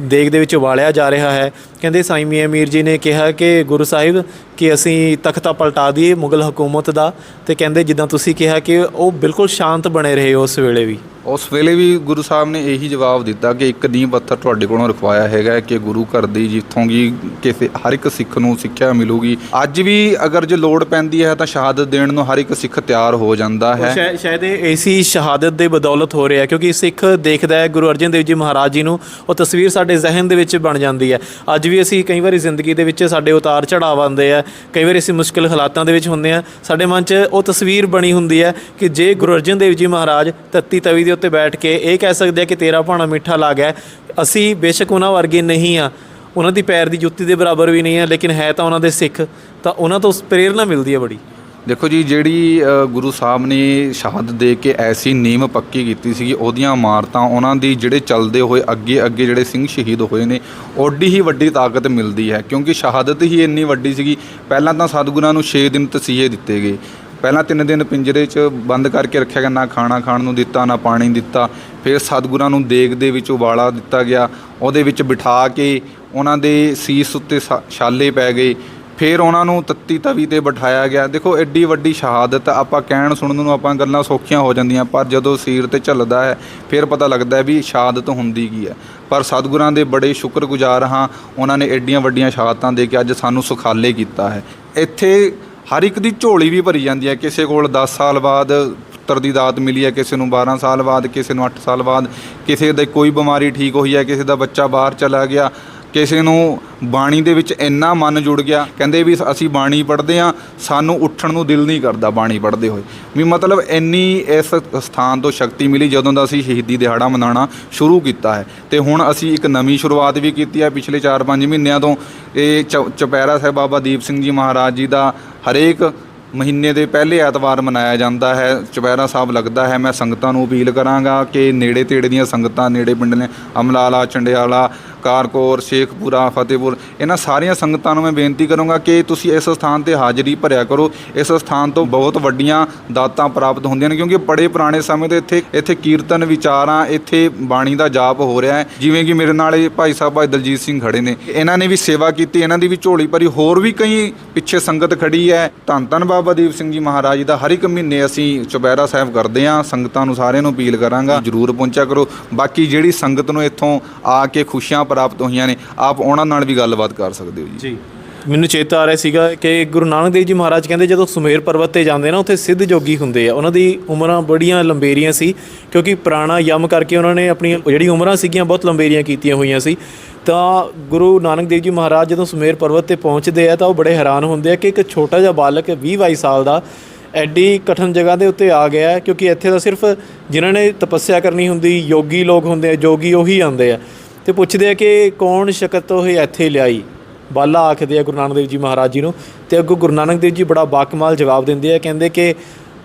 ਦੇਗ ਦੇ ਵਿੱਚ ਵਾਲਿਆ ਜਾ ਰਿਹਾ ਹੈ, ਕਹਿੰਦੇ ਸਾਈਂ ਮੀਆਂ ਮੀਰ ਜੀ ਨੇ ਕਿਹਾ ਕਿ ਗੁਰੂ ਸਾਹਿਬ ਕਿ ਅਸੀਂ ਤਖਤਾ ਪਲਟਾ ਦਈਏ ਮੁਗਲ ਹਕੂਮਤ ਦਾ ਤੇ ਕਹਿੰਦੇ ਜਿੱਦਾਂ ਤੁਸੀਂ ਕਿਹਾ ਕਿ ਉਹ ਬਿਲਕੁਲ ਸ਼ਾਂਤ ਬਣੇ ਰਹੇ ਉਸ ਵੇਲੇ ਵੀ। ਉਸ ਵੇਲੇ ਵੀ ਗੁਰੂ ਸਾਹਿਬ ਨੇ ਇਹੀ ਜਵਾਬ ਦਿੱਤਾ ਕਿ ਇੱਕ ਨੀਂਹ ਪੱਥਰ ਤੁਹਾਡੇ ਕੋਲੋਂ ਰਖਵਾਇਆ ਹੈਗਾ ਕਿ ਗੁਰੂ ਘਰ ਦੀ ਜਿੱਥੋਂ ਕੀ ਕਿਸੇ, ਹਰ ਇੱਕ ਸਿੱਖ ਨੂੰ ਸਿੱਖਿਆ ਮਿਲੂਗੀ। ਅੱਜ ਵੀ ਅਗਰ ਜੇ ਲੋੜ ਪੈਂਦੀ ਹੈ ਤਾਂ ਸ਼ਹਾਦਤ ਦੇਣ ਨੂੰ ਹਰ ਇੱਕ ਸਿੱਖ ਤਿਆਰ ਹੋ ਹੋ ਜਾਂਦਾ ਹੈ। ਸ਼ਾਇਦ ਸ਼ਾਇਦ ਇਹ ਇਸੀ ਸ਼ਹਾਦਤ ਦੇ ਬਦੌਲਤ ਹੋ ਰਿਹਾ ਕਿਉਂਕਿ ਸਿੱਖ ਦੇਖਦਾ ਹੈ, ਗੁਰੂ ਅਰਜਨ ਦੇਵ ਜੀ ਮਹਾਰਾਜ ਜੀ ਨੂੰ ਉਹ ਤਸਵੀਰ ਸਾਡੇ ਜ਼ਿਹਨ ਦੇ ਵਿੱਚ ਬਣ ਜਾਂਦੀ ਹੈ। ਅੱਜ ਵੀ ਅਸੀਂ ਕਈ ਵਾਰੀ ਜ਼ਿੰਦਗੀ ਦੇ ਵਿੱਚ ਸਾਡੇ ਉਤਾਰ ਚੜਾਵ ਆਉਂਦੇ ਆ, ਕਈ ਵਾਰੀ ਅਸੀਂ ਮੁਸ਼ਕਿਲ ਹਾਲਾਤਾਂ ਦੇ ਵਿੱਚ ਹੁੰਦੇ ਆ, ਸਾਡੇ ਮਨ 'ਚ ਉਹ ਤਸਵੀਰ ਬਣੀ ਹੁੰਦੀ ਹੈ ਕਿ ਜੇ ਗੁਰੂ ਅਰਜਨ ਦੇਵ ਜੀ ਮਹਾਰਾਜ ਤੱਤੀ ਤਵੀ ਦੇ ਉੱਤੇ ਬੈਠ ਕੇ ਇਹ ਕਹਿ ਸਕਦੇ ਆ ਕਿ ਤੇਰਾ ਭਾਣਾ ਮਿੱਠਾ ਲੱਗ ਹੈ, ਅਸੀਂ ਬੇਸ਼ੱਕ ਉਹਨਾਂ ਵਰਗੇ ਨਹੀਂ ਆ। ਉਹਨਾਂ ਦੀ ਪੈਰ ਦੀ ਜੁੱਤੀ ਦੇ ਬਰਾਬਰ ਵੀ ਨਹੀਂ ਆ, ਲੇਕਿਨ ਹੈ ਤਾਂ ਉਹਨਾਂ ਦੇ ਸਿੱਖ, ਤਾਂ ਉਹਨਾਂ ਤੋਂ ਪ੍ਰੇਰਣਾ ਮਿਲਦੀ ਹੈ ਬੜੀ। ਦੇਖੋ ਜੀ, ਜਿਹੜੀ ਗੁਰੂ ਸਾਹਿਬ ਨੇ ਸ਼ਹਾਦਤ ਦੇ ਕੇ ਐਸੀ ਨੀਮ ਪੱਕੀ ਕੀਤੀ ਸੀਗੀ, ਉਹਦੀਆਂ ਇਮਾਰਤਾਂ, ਉਹਨਾਂ ਦੀ ਜਿਹੜੇ ਚੱਲਦੇ ਹੋਏ ਅੱਗੇ ਅੱਗੇ ਜਿਹੜੇ ਸਿੰਘ ਸ਼ਹੀਦ ਹੋਏ ਨੇ, ਓਡੀ ਹੀ ਵੱਡੀ ਤਾਕਤ ਮਿਲਦੀ ਹੈ, ਕਿਉਂਕਿ ਸ਼ਹਾਦਤ ਹੀ ਇੰਨੀ ਵੱਡੀ ਸੀਗੀ, ਪਹਿਲਾਂ ਤਾਂ ਸਤਿਗੁਰਾਂ ਨੂੰ 6 ਦਿਨ ਤਸੀਹੇ ਦਿੱਤੇ ਗਏ। ਪਹਿਲਾਂ 3 ਦਿਨ ਪਿੰਜਰੇ 'ਚ ਬੰਦ ਕਰਕੇ ਰੱਖਿਆ ਗਿਆ, ਨਾ ਖਾਣਾ ਖਾਣ ਨੂੰ ਦਿੱਤਾ, ਨਾ ਪਾਣੀ ਦਿੱਤਾ, ਫਿਰ ਸਤਿਗੁਰਾਂ ਨੂੰ ਦੇਗ ਦੇ ਵਿੱਚ ਉਬਾਲਾ ਦਿੱਤਾ ਗਿਆ, ਉਹਦੇ ਵਿੱਚ ਬਿਠਾ ਕੇ ਉਹਨਾਂ ਦੇ ਸੀਸ ਉੱਤੇ ਛਾ- ਛਾਲੇ ਪੈ ਗਏ। ਫਿਰ ਉਹਨਾਂ ਨੂੰ ਤੱਤੀ ਤਵੀ ਤੇ ਬਿਠਾਇਆ ਗਿਆ। ਦੇਖੋ ਐਡੀ ਵੱਡੀ ਸ਼ਹਾਦਤ ਆਪਾਂ ਕਹਿਣ ਸੁਣਨ ਨੂੰ ਆਪਾਂ ਗੱਲਾਂ ਸੌਖੀਆਂ ਹੋ ਜਾਂਦੀਆਂ, ਪਰ ਜਦੋਂ ਸਿਰ ਤੇ ਝੱਲਦਾ ਹੈ, ਫਿਰ ਪਤਾ ਲੱਗਦਾ ਵੀ ਸ਼ਹਾਦਤ ਹੁੰਦੀ ਕੀ ਹੈ। ਪਰ ਸਤਿਗੁਰਾਂ ਦੇ ਬੜੇ ਸ਼ੁਕਰਗੁਜ਼ਾਰ ਹਾਂ, ਉਹਨਾਂ ਨੇ ਐਡੀਆਂ ਵੱਡੀਆਂ ਸ਼ਹਾਦਤਾਂ ਦੇ ਕੇ ਅੱਜ ਸਾਨੂੰ ਸੁਖਾਲੇ ਕੀਤਾ ਹੈ। ਇੱਥੇ ਹਰ ਇੱਕ ਦੀ ਝੋਲੀ ਵੀ ਭਰੀ ਜਾਂਦੀ ਹੈ। ਕਿਸੇ ਕੋਲ 10 ਸਾਲ ਬਾਅਦ ਪੁੱਤਰ ਦੀ ਦਾਤ ਮਿਲੀ ਹੈ, ਕਿਸੇ ਨੂੰ 12 ਸਾਲ ਬਾਅਦ, ਕਿਸੇ ਨੂੰ 8 ਸਾਲ ਬਾਅਦ, ਕਿਸੇ ਦੇ ਕੋਈ ਬਿਮਾਰੀ ਠੀਕ ਹੋਈ ਹੈ, ਕਿਸੇ ਦਾ ਬੱਚਾ ਬਾਹਰ ਚਲਾ ਗਿਆ ਕਿਸੇ ਨੂੰ ਬਾਣੀ ਦੇ ਵਿੱਚ ਇੰਨਾ ਮਨ ਜੁੜ ਗਿਆ, ਕਹਿੰਦੇ ਵੀ ਅਸੀਂ ਬਾਣੀ ਪੜ੍ਹਦੇ ਆ ਸਾਨੂੰ ਉੱਠਣ ਨੂੰ ਦਿਲ ਨਹੀਂ ਕਰਦਾ ਬਾਣੀ ਪੜ੍ਹਦੇ ਹੋਏ। ਵੀ ਮਤਲਬ ਇੰਨੀ ਇਸ ਸਥਾਨ ਤੋਂ ਸ਼ਕਤੀ ਮਿਲੀ ਜਦੋਂ ਦਾ ਅਸੀਂ ਸ਼ਹੀਦੀ ਦਿਹਾੜਾ ਮਨਾਉਣਾ ਸ਼ੁਰੂ ਕੀਤਾ ਹੈ। ਤੇ ਹੁਣ ਅਸੀਂ ਇੱਕ ਨਵੀਂ ਸ਼ੁਰੂਆਤ ਵੀ ਕੀਤੀ ਹੈ ਪਿਛਲੇ 4-5 ਮਹੀਨਿਆਂ ਤੋਂ। ਇਹ ਚ- ਚੁਪਹਿਰਾ ਸਾਹਿਬ ਬਾਬਾ ਦੀਪ ਸਿੰਘ ਜੀ ਮਹਾਰਾਜ ਜੀ ਦਾ ਹਰੇਕ ਮਹੀਨੇ ਦੇ ਪਹਿਲੇ ਐਤਵਾਰ ਮਨਾਇਆ ਜਾਂਦਾ ਹੈ। ਚੁਪਹਿਰਾ ਸਾਹਿਬ ਲੱਗਦਾ ਹੈ, ਮੈਂ ਸੰਗਤਾਂ ਨੂੰ ਅਪੀਲ ਕਰਾਂਗਾ ਕਿ ਨੇੜੇ ਤੇੜੇ ਦੀਆਂ ਸੰਗਤਾਂ, ਨੇੜੇ ਪਿੰਡ ਨੇ ਅਮਲਾਲਾ, ਚੰਡਿਆਲਾ ਕਾਰਕੋਰ, ਸ਼ੇਖਪੁਰਾ, ਫਤਿਹਪੁਰ, ਇਹਨਾਂ ਸਾਰੀਆਂ ਸੰਗਤਾਂ ਨੂੰ ਮੈਂ ਬੇਨਤੀ ਕਰੂੰਗਾ ਕਿ ਤੁਸੀਂ ਇਸ ਸਥਾਨ ਤੇ ਹਾਜ਼ਰੀ ਭਰਿਆ ਕਰੋ। ਇਸ ਸਥਾਨ ਤੋਂ ਬਹੁਤ ਵੱਡੀਆਂ ਦਾਤਾਂ ਪ੍ਰਾਪਤ ਹੁੰਦੀਆਂ ਨੇ ਕਿਉਂਕਿ ਬੜੇ ਪੁਰਾਣੇ ਸਮੇਂ ਦੇ ਇੱਥੇ ਇੱਥੇ ਕੀਰਤਨ ਵਿਚਾਰਾਂ, ਇੱਥੇ ਬਾਣੀ ਦਾ ਜਾਪ ਹੋ ਰਿਹਾ ਹੈ। ਜਿਵੇਂ ਕਿ ਮੇਰੇ ਨਾਲ ਇਹ ਭਾਈ ਸਾਹਿਬ, ਭਾਈ ਦਲਜੀਤ ਸਿੰਘ ਖੜੇ ਨੇ। ਇਹਨਾਂ ਨੇ ਵੀ ਸੇਵਾ ਕੀਤੀ, ਇਹਨਾਂ ਦੀ ਵੀ ਝੋਲੀ ਭਰੀ ਹੋਰ ਵੀ ਕਈ ਪਿੱਛੇ ਸੰਗਤ ਖੜੀ ਹੈ। ਧੰਨ ਧੰਨ ਬਾਬਾ ਦੀਪ ਸਿੰਘ ਜੀ ਮਹਾਰਾਜ ਦਾ ਹਰ ਇੱਕ ਮਹੀਨੇ ਅਸੀਂ ਚੁਪਹਿਰਾ ਸਾਹਿਬ ਕਰਦੇ ਹਾਂ। ਸੰਗਤਾਂ ਨੂੰ ਸਾਰਿਆਂ ਨੂੰ ਅਪੀਲ ਕਰਾਂਗਾ, ਜਰੂਰ ਪਹੁੰਚਿਆ ਕਰੋ। ਬਾਕੀ ਜਿਹੜੀ ਸੰਗਤ ਨੂੰ ਇੱਥੋਂ ਆ ਕੇ ਖੁਸ਼ੀਆਂ ਪ੍ਰਾਪਤ ਹੋਈਆਂ ਨੇ, ਆਪ ਉਹਨਾਂ ਨਾਲ ਵੀ ਗੱਲਬਾਤ ਕਰ ਸਕਦੇ ਹੋ ਜੀ। ਜੀ। ਮੈਨੂੰ ਚੇਤਾ ਆ ਰਿਹਾ ਸੀਗਾ ਕਿ ਗੁਰੂ ਨਾਨਕ ਦੇਵ ਜੀ ਮਹਾਰਾਜ ਕਹਿੰਦੇ ਜਦੋਂ ਸੁਮੇਰ ਪਰਬਤ ਤੇ ਜਾਂਦੇ ਨਾ, ਉੱਥੇ ਸਿੱਧ ਜੋਗੀ ਹੁੰਦੇ ਆ। ਉਹਨਾਂ ਦੀ ਉਮਰਾਂ ਬੜੀਆਂ ਲੰਬੇਰੀਆਂ ਸੀ, ਕਿਉਂਕਿ ਪ੍ਰਾਣਾ ਯਮ ਕਰਕੇ ਉਹਨਾਂ ਨੇ ਆਪਣੀ ਜਿਹੜੀ ਉਮਰਾਂ ਸੀਗੀਆਂ, ਬਹੁਤ ਲੰਬੇਰੀਆਂ ਕੀਤੀਆਂ ਹੋਈਆਂ ਸੀ। ਤਾਂ ਗੁਰੂ ਨਾਨਕ ਦੇਵ ਜੀ ਮਹਾਰਾਜ ਜਦੋਂ ਸੁਮੇਰ ਪਰਬਤ ਤੇ ਪਹੁੰਚਦੇ ਆ, ਤਾਂ ਉਹ ਬੜੇ ਹੈਰਾਨ ਹੁੰਦੇ ਆ ਕਿ ਇੱਕ ਛੋਟਾ ਜਿਹਾ ਬਾਲਕ 20 22 ਸਾਲ ਦਾ ਐਡੀ ਕਠਨ ਜਗ੍ਹਾ ਦੇ ਉੱਤੇ ਆ ਗਿਆ ਕਿਉਂਕਿ ਇੱਥੇ ਤਾਂ ਸਿਰਫ ਜਿਨ੍ਹਾਂ ਨੇ ਤਪੱਸਿਆ ਕਰਨੀ ਹੁੰਦੀ, ਯੋਗੀ ਲੋਕ ਹੁੰਦੇ ਆ, ਜੋਗੀ ਉਹੀ ਆਉਂਦੇ ਆ। ਤੇ ਪੁੱਛਦੇ ਆ ਕਿ ਕੌਣ ਸ਼ਕਤ ਤੋਂ ਇਹ ਇੱਥੇ ਲਿਆਈ? ਬਾਲਾ ਆਖਦੇ ਆ ਗੁਰੂ ਨਾਨਕ ਦੇਵ ਜੀ ਮਹਾਰਾਜ ਜੀ ਨੂੰ। ਤੇ ਅੱਗੋਂ ਗੁਰੂ ਨਾਨਕ ਦੇਵ ਜੀ ਬੜਾ ਬਾਕਮਾਲ ਜਵਾਬ ਦਿੰਦੇ ਆ ਕਹਿੰਦੇ ਕਿ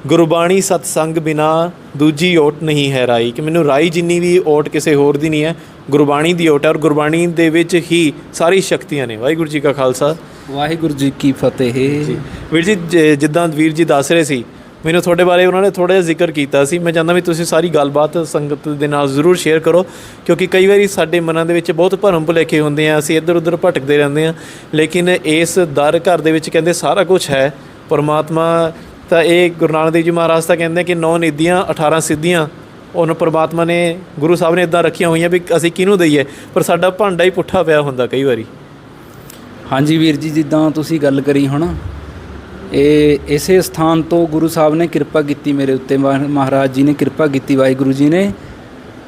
ਗੁਰਬਾਣੀ ਸਤਸੰਗ ਬਿਨਾ ਦੂਜੀ ਓਟ ਨਹੀਂ ਹੈ ਰਾਈ। ਕਿ ਮੈਨੂੰ ਰਾਈ ਜਿੰਨੀ ਵੀ ਓਟ ਕਿਸੇ ਹੋਰ ਦੀ ਨਹੀਂ ਹੈ ਗੁਰਬਾਣੀ ਦੀ ਓਟ ਹੈ ਔਰ ਗੁਰਬਾਣੀ ਦੇ ਵਿੱਚ ਹੀ ਸਾਰੀ ਸ਼ਕਤੀਆਂ ਨੇ। ਵਾਹਿਗੁਰੂ ਜੀ ਕਾ ਖਾਲਸਾ। ਵਾਹਿਗੁਰੂ ਜੀ ਕੀ ਫਤਿਹ। ਵੀਰ ਜੀ ਜ- ਜਿੱਦਾਂ ਵੀਰ ਜੀ ਦੱਸ ਰਹੇ ਸੀ ਮੈਨੂੰ ਤੁਹਾਡੇ ਬਾਰੇ ਉਹਨਾਂ ਨੇ ਥੋੜਾ ਜਿਹਾ ਜ਼ਿਕਰ ਕੀਤਾ ਸੀ। ਮੈਂ ਚਾਹੁੰਦਾ ਵੀ ਤੁਸੀਂ ਸਾਰੀ ਗੱਲਬਾਤ ਸੰਗਤ ਦੇ ਨਾਲ ਜ਼ਰੂਰ ਸ਼ੇਅਰ ਕਰੋ, ਕਿਉਂਕਿ ਕਈ ਵਾਰੀ ਸਾਡੇ ਮਨਾਂ ਦੇ ਵਿੱਚ ਬਹੁਤ ਭਰਮ ਭੁਲੇਖੇ ਹੁੰਦੇ ਆ, ਅਸੀਂ ਇੱਧਰ ਉੱਧਰ ਭਟਕਦੇ ਰਹਿੰਦੇ ਆ, ਲੇਕਿਨ ਇਸ ਦਰ ਘਰ ਦੇ ਵਿੱਚ ਕਹਿੰਦੇ ਸਾਰਾ ਕੁਝ ਹੈ। ਪਰਮਾਤਮਾ ਤਾਂ ਇਹ ਗੁਰੂ ਨਾਨਕ ਦੇਵ ਜੀ ਮਹਾਰਾਜ ਤਾਂ ਕਹਿੰਦੇ ਕਿ ਨੌ ਨਿਧੀਆਂ 18 ਸਿੱਧੀਆਂ, ਉਹਨੂੰ ਪਰਮਾਤਮਾ ਨੇ ਗੁਰੂ ਸਾਹਿਬ ਨੇ ਇਦਾਂ ਰੱਖੀਆਂ ਹੋਈਆਂ ਵੀ ਅਸੀਂ ਕਿਹਨੂੰ ਦਈਏ? ਪਰ ਸਾਡਾ ਭਾਂਡਾ ਹੀ ਪੁੱਠਾ ਪਿਆ ਹੁੰਦਾ ਕਈ ਵਾਰੀ। ਹਾਂਜੀ ਵੀਰ ਜੀ, ਜਿੱਦਾਂ ਤੁਸੀਂ ਗੱਲ ਕਰੀ ਹੁਣ ਇਹ ਇਸੇ ਸਥਾਨ ਤੋਂ ਗੁਰੂ ਸਾਹਿਬ ਨੇ ਕਿਰਪਾ ਕੀਤੀ ਮੇਰੇ ਉੱਤੇ, ਮਹਾ- ਮਹਾਰਾਜ ਜੀ ਨੇ ਕਿਰਪਾ ਕੀਤੀ, ਵਾਹਿਗੁਰੂ ਜੀ ਨੇ।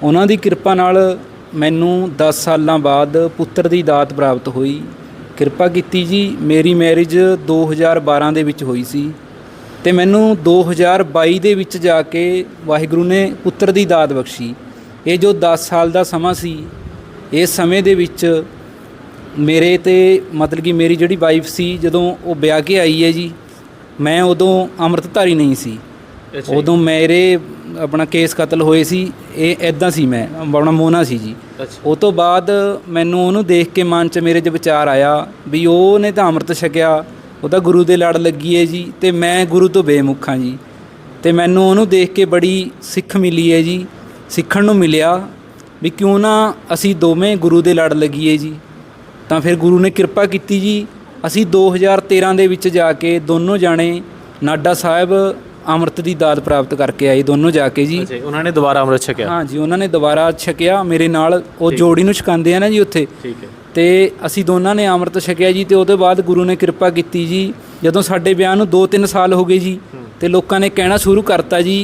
ਉਹਨਾਂ ਦੀ ਕਿਰਪਾ ਨਾਲ ਮੈਨੂੰ 10 ਸਾਲਾਂ ਬਾਅਦ ਪੁੱਤਰ ਦੀ ਦਾਤ ਪ੍ਰਾਪਤ ਹੋਈ। ਕਿਰਪਾ ਕੀਤੀ ਜੀ, ਮੇਰੀ ਮੈਰਿਜ 2012 ਦੇ ਵਿੱਚ ਹੋਈ ਸੀ ਤੇ ਮੈਨੂੰ 2022 ਦੇ ਵਿੱਚ ਜਾ ਕੇ ਵਾਹਿਗੁਰੂ ਨੇ ਪੁੱਤਰ ਦੀ ਦਾਤ ਬਖਸ਼ੀ। ਇਹ ਜੋ 10 ਸਾਲ ਦਾ ਸਮਾਂ ਸੀ ਇਸ ਸਮੇਂ ਦੇ ਵਿੱਚ ਮੇਰੇ ਤੇ ਮਤਲਬ ਕਿ ਮੇਰੀ ਜਿਹੜੀ ਵਾਈਫ ਸੀ, ਜਦੋਂ ਉਹ ਵਿਆਹ ਕੇ ਆਈ ਹੈ ਜੀ ਮੈਂ ਉਦੋਂ ਅੰਮ੍ਰਿਤਧਾਰੀ ਨਹੀਂ ਸੀ। ਉਦੋਂ ਮੇਰੇ ਆਪਣਾ ਕੇਸ ਕਤਲ ਹੋਏ ਸੀ। ਇਹ ਐਦਾਂ ਸੀ ਮੈਂ ਆਪਣਾ ਮੋਨਾ ਸੀ ਜੀ। ਉਹ ਤੋਂ ਬਾਅਦ ਮੈਨੂੰ ਉਹਨੂੰ ਦੇਖ ਕੇ ਮਨ 'ਚ ਮੇਰੇ 'ਚ ਵਿਚਾਰ ਆਇਆ ਵੀ ਉਹਨੇ ਤਾਂ ਅੰਮ੍ਰਿਤ ਛਕਿਆ ਉਹ ਤਾਂ ਗੁਰੂ ਦੇ ਲੜ ਲੱਗੀ ਹੈ ਜੀ ਤੇ ਮੈਂ ਗੁਰੂ ਤੋਂ ਬੇਮੁਖ ਹਾਂ ਜੀ। ਤੇ ਮੈਨੂੰ ਉਹਨੂੰ ਦੇਖ ਕੇ ਬੜੀ ਸਿੱਖ ਮਿਲੀ ਹੈ ਜੀ ਸਿੱਖਣ ਨੂੰ ਮਿਲਿਆ ਵੀ ਕਿਉਂ ਨਾ ਅਸੀਂ ਦੋਵੇਂ ਗੁਰੂ ਦੇ ਲੜ ਲੱਗੀਏ ਜੀ। ਤਾਂ ਫਿਰ ਗੁਰੂ ਨੇ ਕਿਰਪਾ ਕੀਤੀ ਜੀ ਅਸੀਂ 2013 ਦੇ ਵਿੱਚ ਜਾ ਕੇ ਦੋਨੋਂ ਜਾਣੇ ਨਾਡਾ ਸਾਹਿਬ ਅੰਮ੍ਰਿਤ ਦੀ ਦਾਤ ਪ੍ਰਾਪਤ ਕਰਕੇ ਆਏ ਦੋਨੋਂ ਜਾ ਕੇ ਜੀ। ਅੱਛਾ ਉਹਨਾਂ ਨੇ ਦੁਬਾਰਾ ਅੰਮ੍ਰਿਤ ਛਕਿਆ? ਹਾਂ ਜੀ ਉਹਨਾਂ ਨੇ ਦੁਬਾਰਾ ਛਕਿਆ ਮੇਰੇ ਨਾਲ ਉਹ ਜੋੜੀ ਨੂੰ ਛਕਾਉਂਦੇ ਆ ਨਾ ਜੀ ਉੱਥੇ। ਠੀਕ ਹੈ। ਤੇ ਅਸੀਂ ਦੋਨਾਂ ਨੇ ਅੰਮ੍ਰਿਤ ਛਕਿਆ ਜੀ ਤੇ ਉਹਦੇ ਬਾਅਦ ਗੁਰੂ ਨੇ ਕਿਰਪਾ ਕੀਤੀ ਜੀ। ਜਦੋਂ ਸਾਡੇ ਵਿਆਹ ਨੂੰ 2-3 ਸਾਲ ਹੋ ਗਏ ਜੀ ਤੇ ਲੋਕਾਂ ਨੇ ਕਹਿਣਾ ਸ਼ੁਰੂ ਕਰਤਾ ਜੀ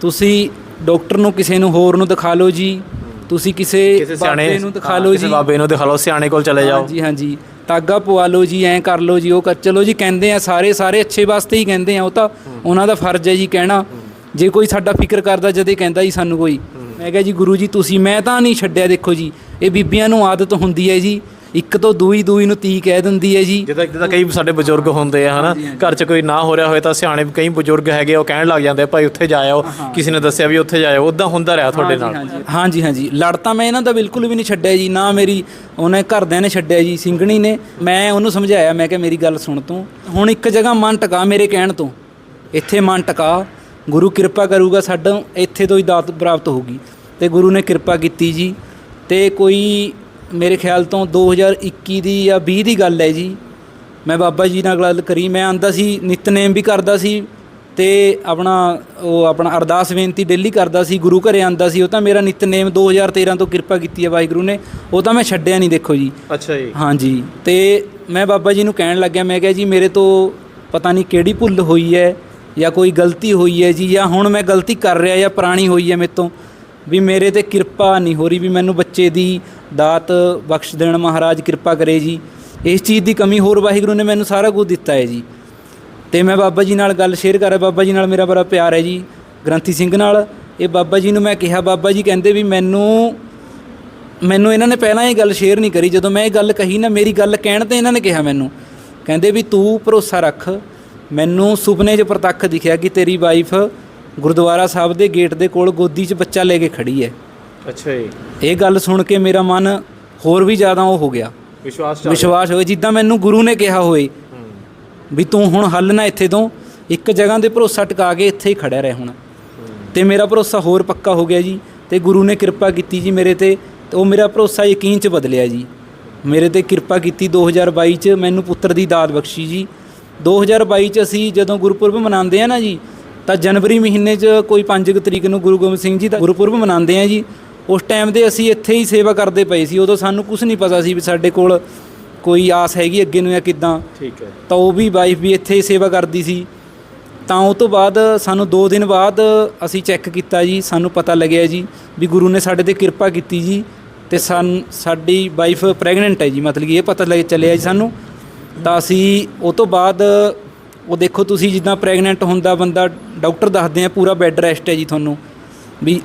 ਤੁਸੀਂ ਡਾਕਟਰ ਨੂੰ ਕਿਸੇ ਨੂੰ ਹੋਰ ਨੂੰ ਦਿਖਾ ਲਓ ਜੀ। ਤੁਸੀਂ ਕਿਸੇ ਬਾਬੇ ਨੂੰ ਦਿਖਾ ਲਓ ਕਿਸੇ ਜੀ। ਬਾਬੇ ਨੂੰ ਦਿਖਾ ਲਓ ਸਿਆਣੇ ਕੋਲ ਚਲੇ ਜਾਓ। ਹਾਂਜੀ ਹਾਂਜੀ ਤਾਗਾ ਪਵਾ ਲਓ ਜੀ, ਐਂ ਕਰ ਲਓ ਜੀ, ਉਹ ਕਰ, ਚਲੋ ਜੀ ਕਹਿੰਦੇ ਆ ਸਾਰੇ ਸਾਰੇ ਅੱਛੇ ਵਾਸਤੇ ਹੀ ਕਹਿੰਦੇ ਆ ਉਹ ਤਾਂ, ਉਹਨਾਂ ਦਾ ਫਰਜ਼ ਹੈ ਜੀ ਕਹਿਣਾ। ਜੇ ਕੋਈ ਸਾਡਾ ਫਿਕਰ ਕਰਦਾ, ਜਦੇ ਕਹਿੰਦਾ ਜੀ ਸਾਨੂੰ ਕੋਈ। ਮੈਂ ਕਿਹਾ ਜੀ ਗੁਰੂ ਜੀ, ਤੁਸੀਂ, ਮੈਂ ਤਾਂ ਨਹੀਂ ਛੱਡਿਆ, ਦੇਖੋ ਜੀ, ਇਹ ਬੀਬੀਆਂ ਨੂੰ ਆਦਤ ਹੁੰਦੀ ਹੈ ਜੀ। ਇੱਕ ਤੋਂ ਦੂਈ ਦੂਈ ਨੂੰ ਤੀ ਕਹਿ ਦਿੰਦੀ ਹੈ ਜੀ। ਜਿੱਦਾਂ ਜਿੱਦਾਂ ਕਈ ਸਾਡੇ ਬਜ਼ੁਰਗ ਹੁੰਦੇ ਆ ਹਨਾ? ਘਰ 'ਚ ਕੋਈ ਨਾ ਹੋ ਰਿਹਾ ਹੋਏ ਤਾਂ ਸਿਆਣੇ ਕਈ ਬਜ਼ੁਰਗ ਹੈਗੇ ਉਹ ਕਹਿਣ ਲੱਗ ਜਾਂਦੇ ਆ, ਭਾਈ ਉੱਥੇ ਜਾਇਓ ਕਿਸੇ ਨੇ ਦੱਸਿਆ ਵੀ ਉੱਥੇ ਜਾਇਓ ਉਦਾਂ ਹੁੰਦਾ ਰਿਹਾ ਤੁਹਾਡੇ ਨਾਲ। ਹਾਂਜੀ। ਹਾਂਜੀ ਲੜ ਤਾਂ ਮੈਂ ਇਹਨਾਂ ਦਾ ਬਿਲਕੁਲ ਵੀ ਨਹੀਂ ਛੱਡਿਆ ਜੀ ਨਾ ਮੇਰੀ ਉਹਨੇ ਘਰਦਿਆਂ ਨੇ ਛੱਡਿਆ ਜੀ ਸਿੰਘਣੀ ਨੇ। ਮੈਂ ਉਹਨੂੰ ਸਮਝਾਇਆ ਮੈਂ ਕਿ ਮੇਰੀ ਗੱਲ ਸੁਣ ਤੂੰ। ਹੁਣ ਇੱਕ ਜਗ੍ਹਾ ਮਨ ਟਿਕਾ ਮੇਰੇ ਕਹਿਣ ਤੋਂ। ਇੱਥੇ ਮਨ ਟਿਕਾ। ਗੁਰੂ ਕਿਰਪਾ ਕਰੂਗਾ ਸਾਡਾ ਇੱਥੇ ਤੋਂ ਹੀ ਦਾਤ ਪ੍ਰਾਪਤ ਹੋਊਗੀ। ਤੇ ਗੁਰੂ ਨੇ ਕਿਰਪਾ ਕੀਤੀ ਜੀ। ਤੇ ਕੋਈ ਮੇਰੇ ਖਿਆਲ ਤੋਂ 2021 ਦੀ ਜਾਂ 20 ਦੀ ਗੱਲ ਹੈ ਜੀ। ਮੈਂ ਬਾਬਾ ਜੀ ਨਾਲ ਗੱਲ ਕਰੀ। ਮੈਂ ਆਂਦਾ ਸੀ ਨਿਤਨੇਮ ਵੀ ਕਰਦਾ ਸੀ ਤੇ ਆਪਣਾ ਉਹ ਆਪਣਾ ਅਰਦਾਸ ਬੇਨਤੀ ਡੇਲੀ ਕਰਦਾ ਸੀ ਗੁਰੂ ਘਰੇ ਆਂਦਾ ਸੀ। ਉਹ ਤਾਂ ਮੇਰਾ ਨਿਤਨੇਮ 2013 ਤੋਂ ਕਿਰਪਾ ਕੀਤੀ ਹੈ ਵਾਹਿਗੁਰੂ ਨੇ। ਉਹ ਤਾਂ ਮੈਂ ਛੱਡਿਆ ਨਹੀਂ ਦੇਖੋ ਜੀ। ਅੱਛਾ ਜੀ। ਹਾਂਜੀ। ਤੇ ਮੈਂ ਬਾਬਾ ਜੀ ਨੂੰ ਕਹਿਣ ਲੱਗਿਆ ਮੈਂ ਕਿਹਾ ਜੀ ਮੇਰੇ ਤੋਂ ਪਤਾ ਨਹੀਂ ਕਿਹੜੀ ਭੁੱਲ ਹੋਈ ਹੈ ਜਾਂ ਕੋਈ ਗਲਤੀ ਹੋਈ ਹੈ ਜੀ ਜਾਂ ਹੁਣ ਮੈਂ ਗਲਤੀ ਕਰ ਰਿਹਾ ਜਾਂ ਪੁਰਾਣੀ ਹੋਈ ਹੈ ਮੇਰੇ ਤੋਂ ਵੀ ਮੇਰੇ ਤੇ ਕਿਰਪਾ ਨਹੀਂ ਹੋ ਰਹੀ ਵੀ ਮੈਨੂੰ ਬੱਚੇ ਦੀ ਦਾਤ ਬਖਸ਼ ਦੇਣ ਮਹਾਰਾਜ, ਕਿਰਪਾ ਕਰੇ ਜੀ। ਇਸ ਚੀਜ਼ ਦੀ ਕਮੀ ਹੋਰ ਵਾਹਿਗੁਰੂ ਨੇ ਮੈਨੂੰ ਸਾਰਾ ਕੁਝ ਦਿੱਤਾ ਹੈ ਜੀ। ਤੇ ਮੈਂ ਬਾਬਾ ਜੀ ਨਾਲ ਗੱਲ ਸ਼ੇਅਰ ਕਰਾਂ ਬਾਬਾ ਜੀ ਨਾਲ ਮੇਰਾ ਬੜਾ ਪਿਆਰ ਹੈ ਜੀ, ਗ੍ਰੰਥੀ ਸਿੰਘ ਨਾਲ। ਇਹ ਬਾਬਾ ਜੀ ਨੂੰ ਮੈਂ ਕਿਹਾ, ਬਾਬਾ ਜੀ ਕਹਿੰਦੇ ਵੀ ਮੈਨੂੰ ਮੈਨੂੰ ਇਹਨਾਂ ਨੇ ਪਹਿਲਾਂ ਇਹ ਗੱਲ ਸ਼ੇਅਰ ਨਹੀਂ ਕਰੀ, ਜਦੋਂ ਮੈਂ ਇਹ ਗੱਲ ਕਹੀ ਨਾ, ਮੇਰੀ ਗੱਲ ਕਹਿਣ ਤੇ ਇਹਨਾਂ ਨੇ ਕਿਹਾ ਮੈਨੂੰ। ਕਹਿੰਦੇ ਵੀ ਤੂੰ ਭਰੋਸਾ ਰੱਖ, ਮੈਨੂੰ ਸੁਪਨੇ 'ਚ ਪ੍ਰਤੱਖ ਦਿਖਿਆ ਕਿ ਤੇਰੀ ਵਾਈਫ ਗੁਰਦੁਆਰਾ ਸਾਹਿਬ ਦੇ ਗੇਟ ਦੇ ਕੋਲ ਗੋਦੀ 'ਚ ਬੱਚਾ ਲੈ ਕੇ ਖੜੀ ਹੈ। ਅੱਛਾ ਜੀ। ਇਹ ਗੱਲ ਸੁਣ ਕੇ ਮੇਰਾ ਮਨ ਹੋਰ ਵੀ ਜ਼ਿਆਦਾ ਉਹ ਹੋ ਗਿਆ। ਵਿਸ਼ਵਾਸ ਵਿਸ਼ਵਾਸ ਹੋਏ ਜਿੱਦਾਂ ਮੈਨੂੰ ਗੁਰੂ ਨੇ ਕਿਹਾ ਹੋਏ ਵੀ ਤੂੰ ਹੁਣ ਹੱਲ ਨਾ ਇੱਥੇ ਤੋਂ ਇੱਕ ਜਗ੍ਹਾ ਤੇ ਭਰੋਸਾ ਟਿਕਾ ਕੇ ਇੱਥੇ ਹੀ ਖੜਿਆ ਰਹਿ ਹੁਣ। ਤੇ ਮੇਰਾ ਭਰੋਸਾ ਹੋਰ ਪੱਕਾ ਹੋ ਗਿਆ ਜੀ। ਤੇ ਗੁਰੂ ਨੇ ਕਿਰਪਾ ਕੀਤੀ ਜੀ ਮੇਰੇ ਤੇ ਤੇ ਉਹ ਮੇਰਾ ਭਰੋਸਾ ਯਕੀਨ 'ਚ ਬਦਲਿਆ ਜੀ। ਮੇਰੇ ਤੇ ਕਿਰਪਾ ਕੀਤੀ 2022 'ਚ ਮੈਨੂੰ ਪੁੱਤਰ ਦੀ ਦਾਤ ਬਖਸ਼ੀ ਜੀ। 2022 'ਚ ਅਸੀਂ ਜਦੋਂ ਗੁਰਪੁਰਬ ਮਨਾਉਂਦੇ ਆ ਨਾ ਜੀ ਤਾਂ ਜਨਵਰੀ ਮਹੀਨੇ 'ਚ ਕੋਈ 5 ਤਰੀਕ ਨੂੰ ਗੁਰੂ ਗੋਬਿੰਦ ਸਿੰਘ ਜੀ ਦਾ ਗੁਰਪੁਰਬ ਮਨਾਉਂਦੇ ਆ ਜੀ। ਉਸ ਟਾਈਮ ਦੇ ਅਸੀਂ ਇੱਥੇ ਹੀ ਸੇਵਾ ਕਰਦੇ ਪਏ ਸੀ ਉਦੋਂ ਸਾਨੂੰ ਕੁਝ ਨਹੀਂ ਪਤਾ ਸੀ ਵੀ ਸਾਡੇ ਕੋਲ ਕੋਈ ਆਸ ਹੈਗੀ ਅੱਗੇ ਨੂੰ ਜਾਂ ਕਿੱਦਾਂ। ਠੀਕ ਹੈ। ਤਾਂ ਉਹ ਵੀ ਵਾਈਫ ਵੀ ਇੱਥੇ ਹੀ ਸੇਵਾ ਕਰਦੀ ਸੀ। ਤਾਂ ਉਹ ਤੋਂ ਬਾਅਦ ਸਾਨੂੰ 2 ਦਿਨ ਬਾਅਦ ਅਸੀਂ ਚੈੱਕ ਕੀਤਾ ਜੀ ਸਾਨੂੰ ਪਤਾ ਲੱਗਿਆ ਜੀ ਵੀ ਗੁਰੂ ਨੇ ਸਾਡੇ ਤੇ ਕਿਰਪਾ ਕੀਤੀ ਜੀ ਤੇ ਸਾਨ ਸਾਡੀ ਵਾਈਫ ਪ੍ਰੈਗਨੈਂਟ ਹੈ ਜੀ ਮਤਲਬ ਕਿ ਇਹ ਪਤਾ ਲੱਗ ਚੱਲਿਆ ਜੀ ਸਾਨੂੰ। ਤਾਂ ਅਸੀਂ ਉਹ ਤੋਂ ਬਾਅਦ ਉਹ ਦੇਖੋ ਤੁਸੀਂ ਜਿੱਦਾਂ ਪ੍ਰੈਗਨੈਂਟ ਹੁੰਦਾ ਬੰਦਾ ਡਾਕਟਰ ਦੱਸਦੇ ਆ ਪੂਰਾ ਬੈੱਡ ਰੈਸਟ ਹੈ ਜੀ ਤੁਹਾਨੂੰ ਵੀ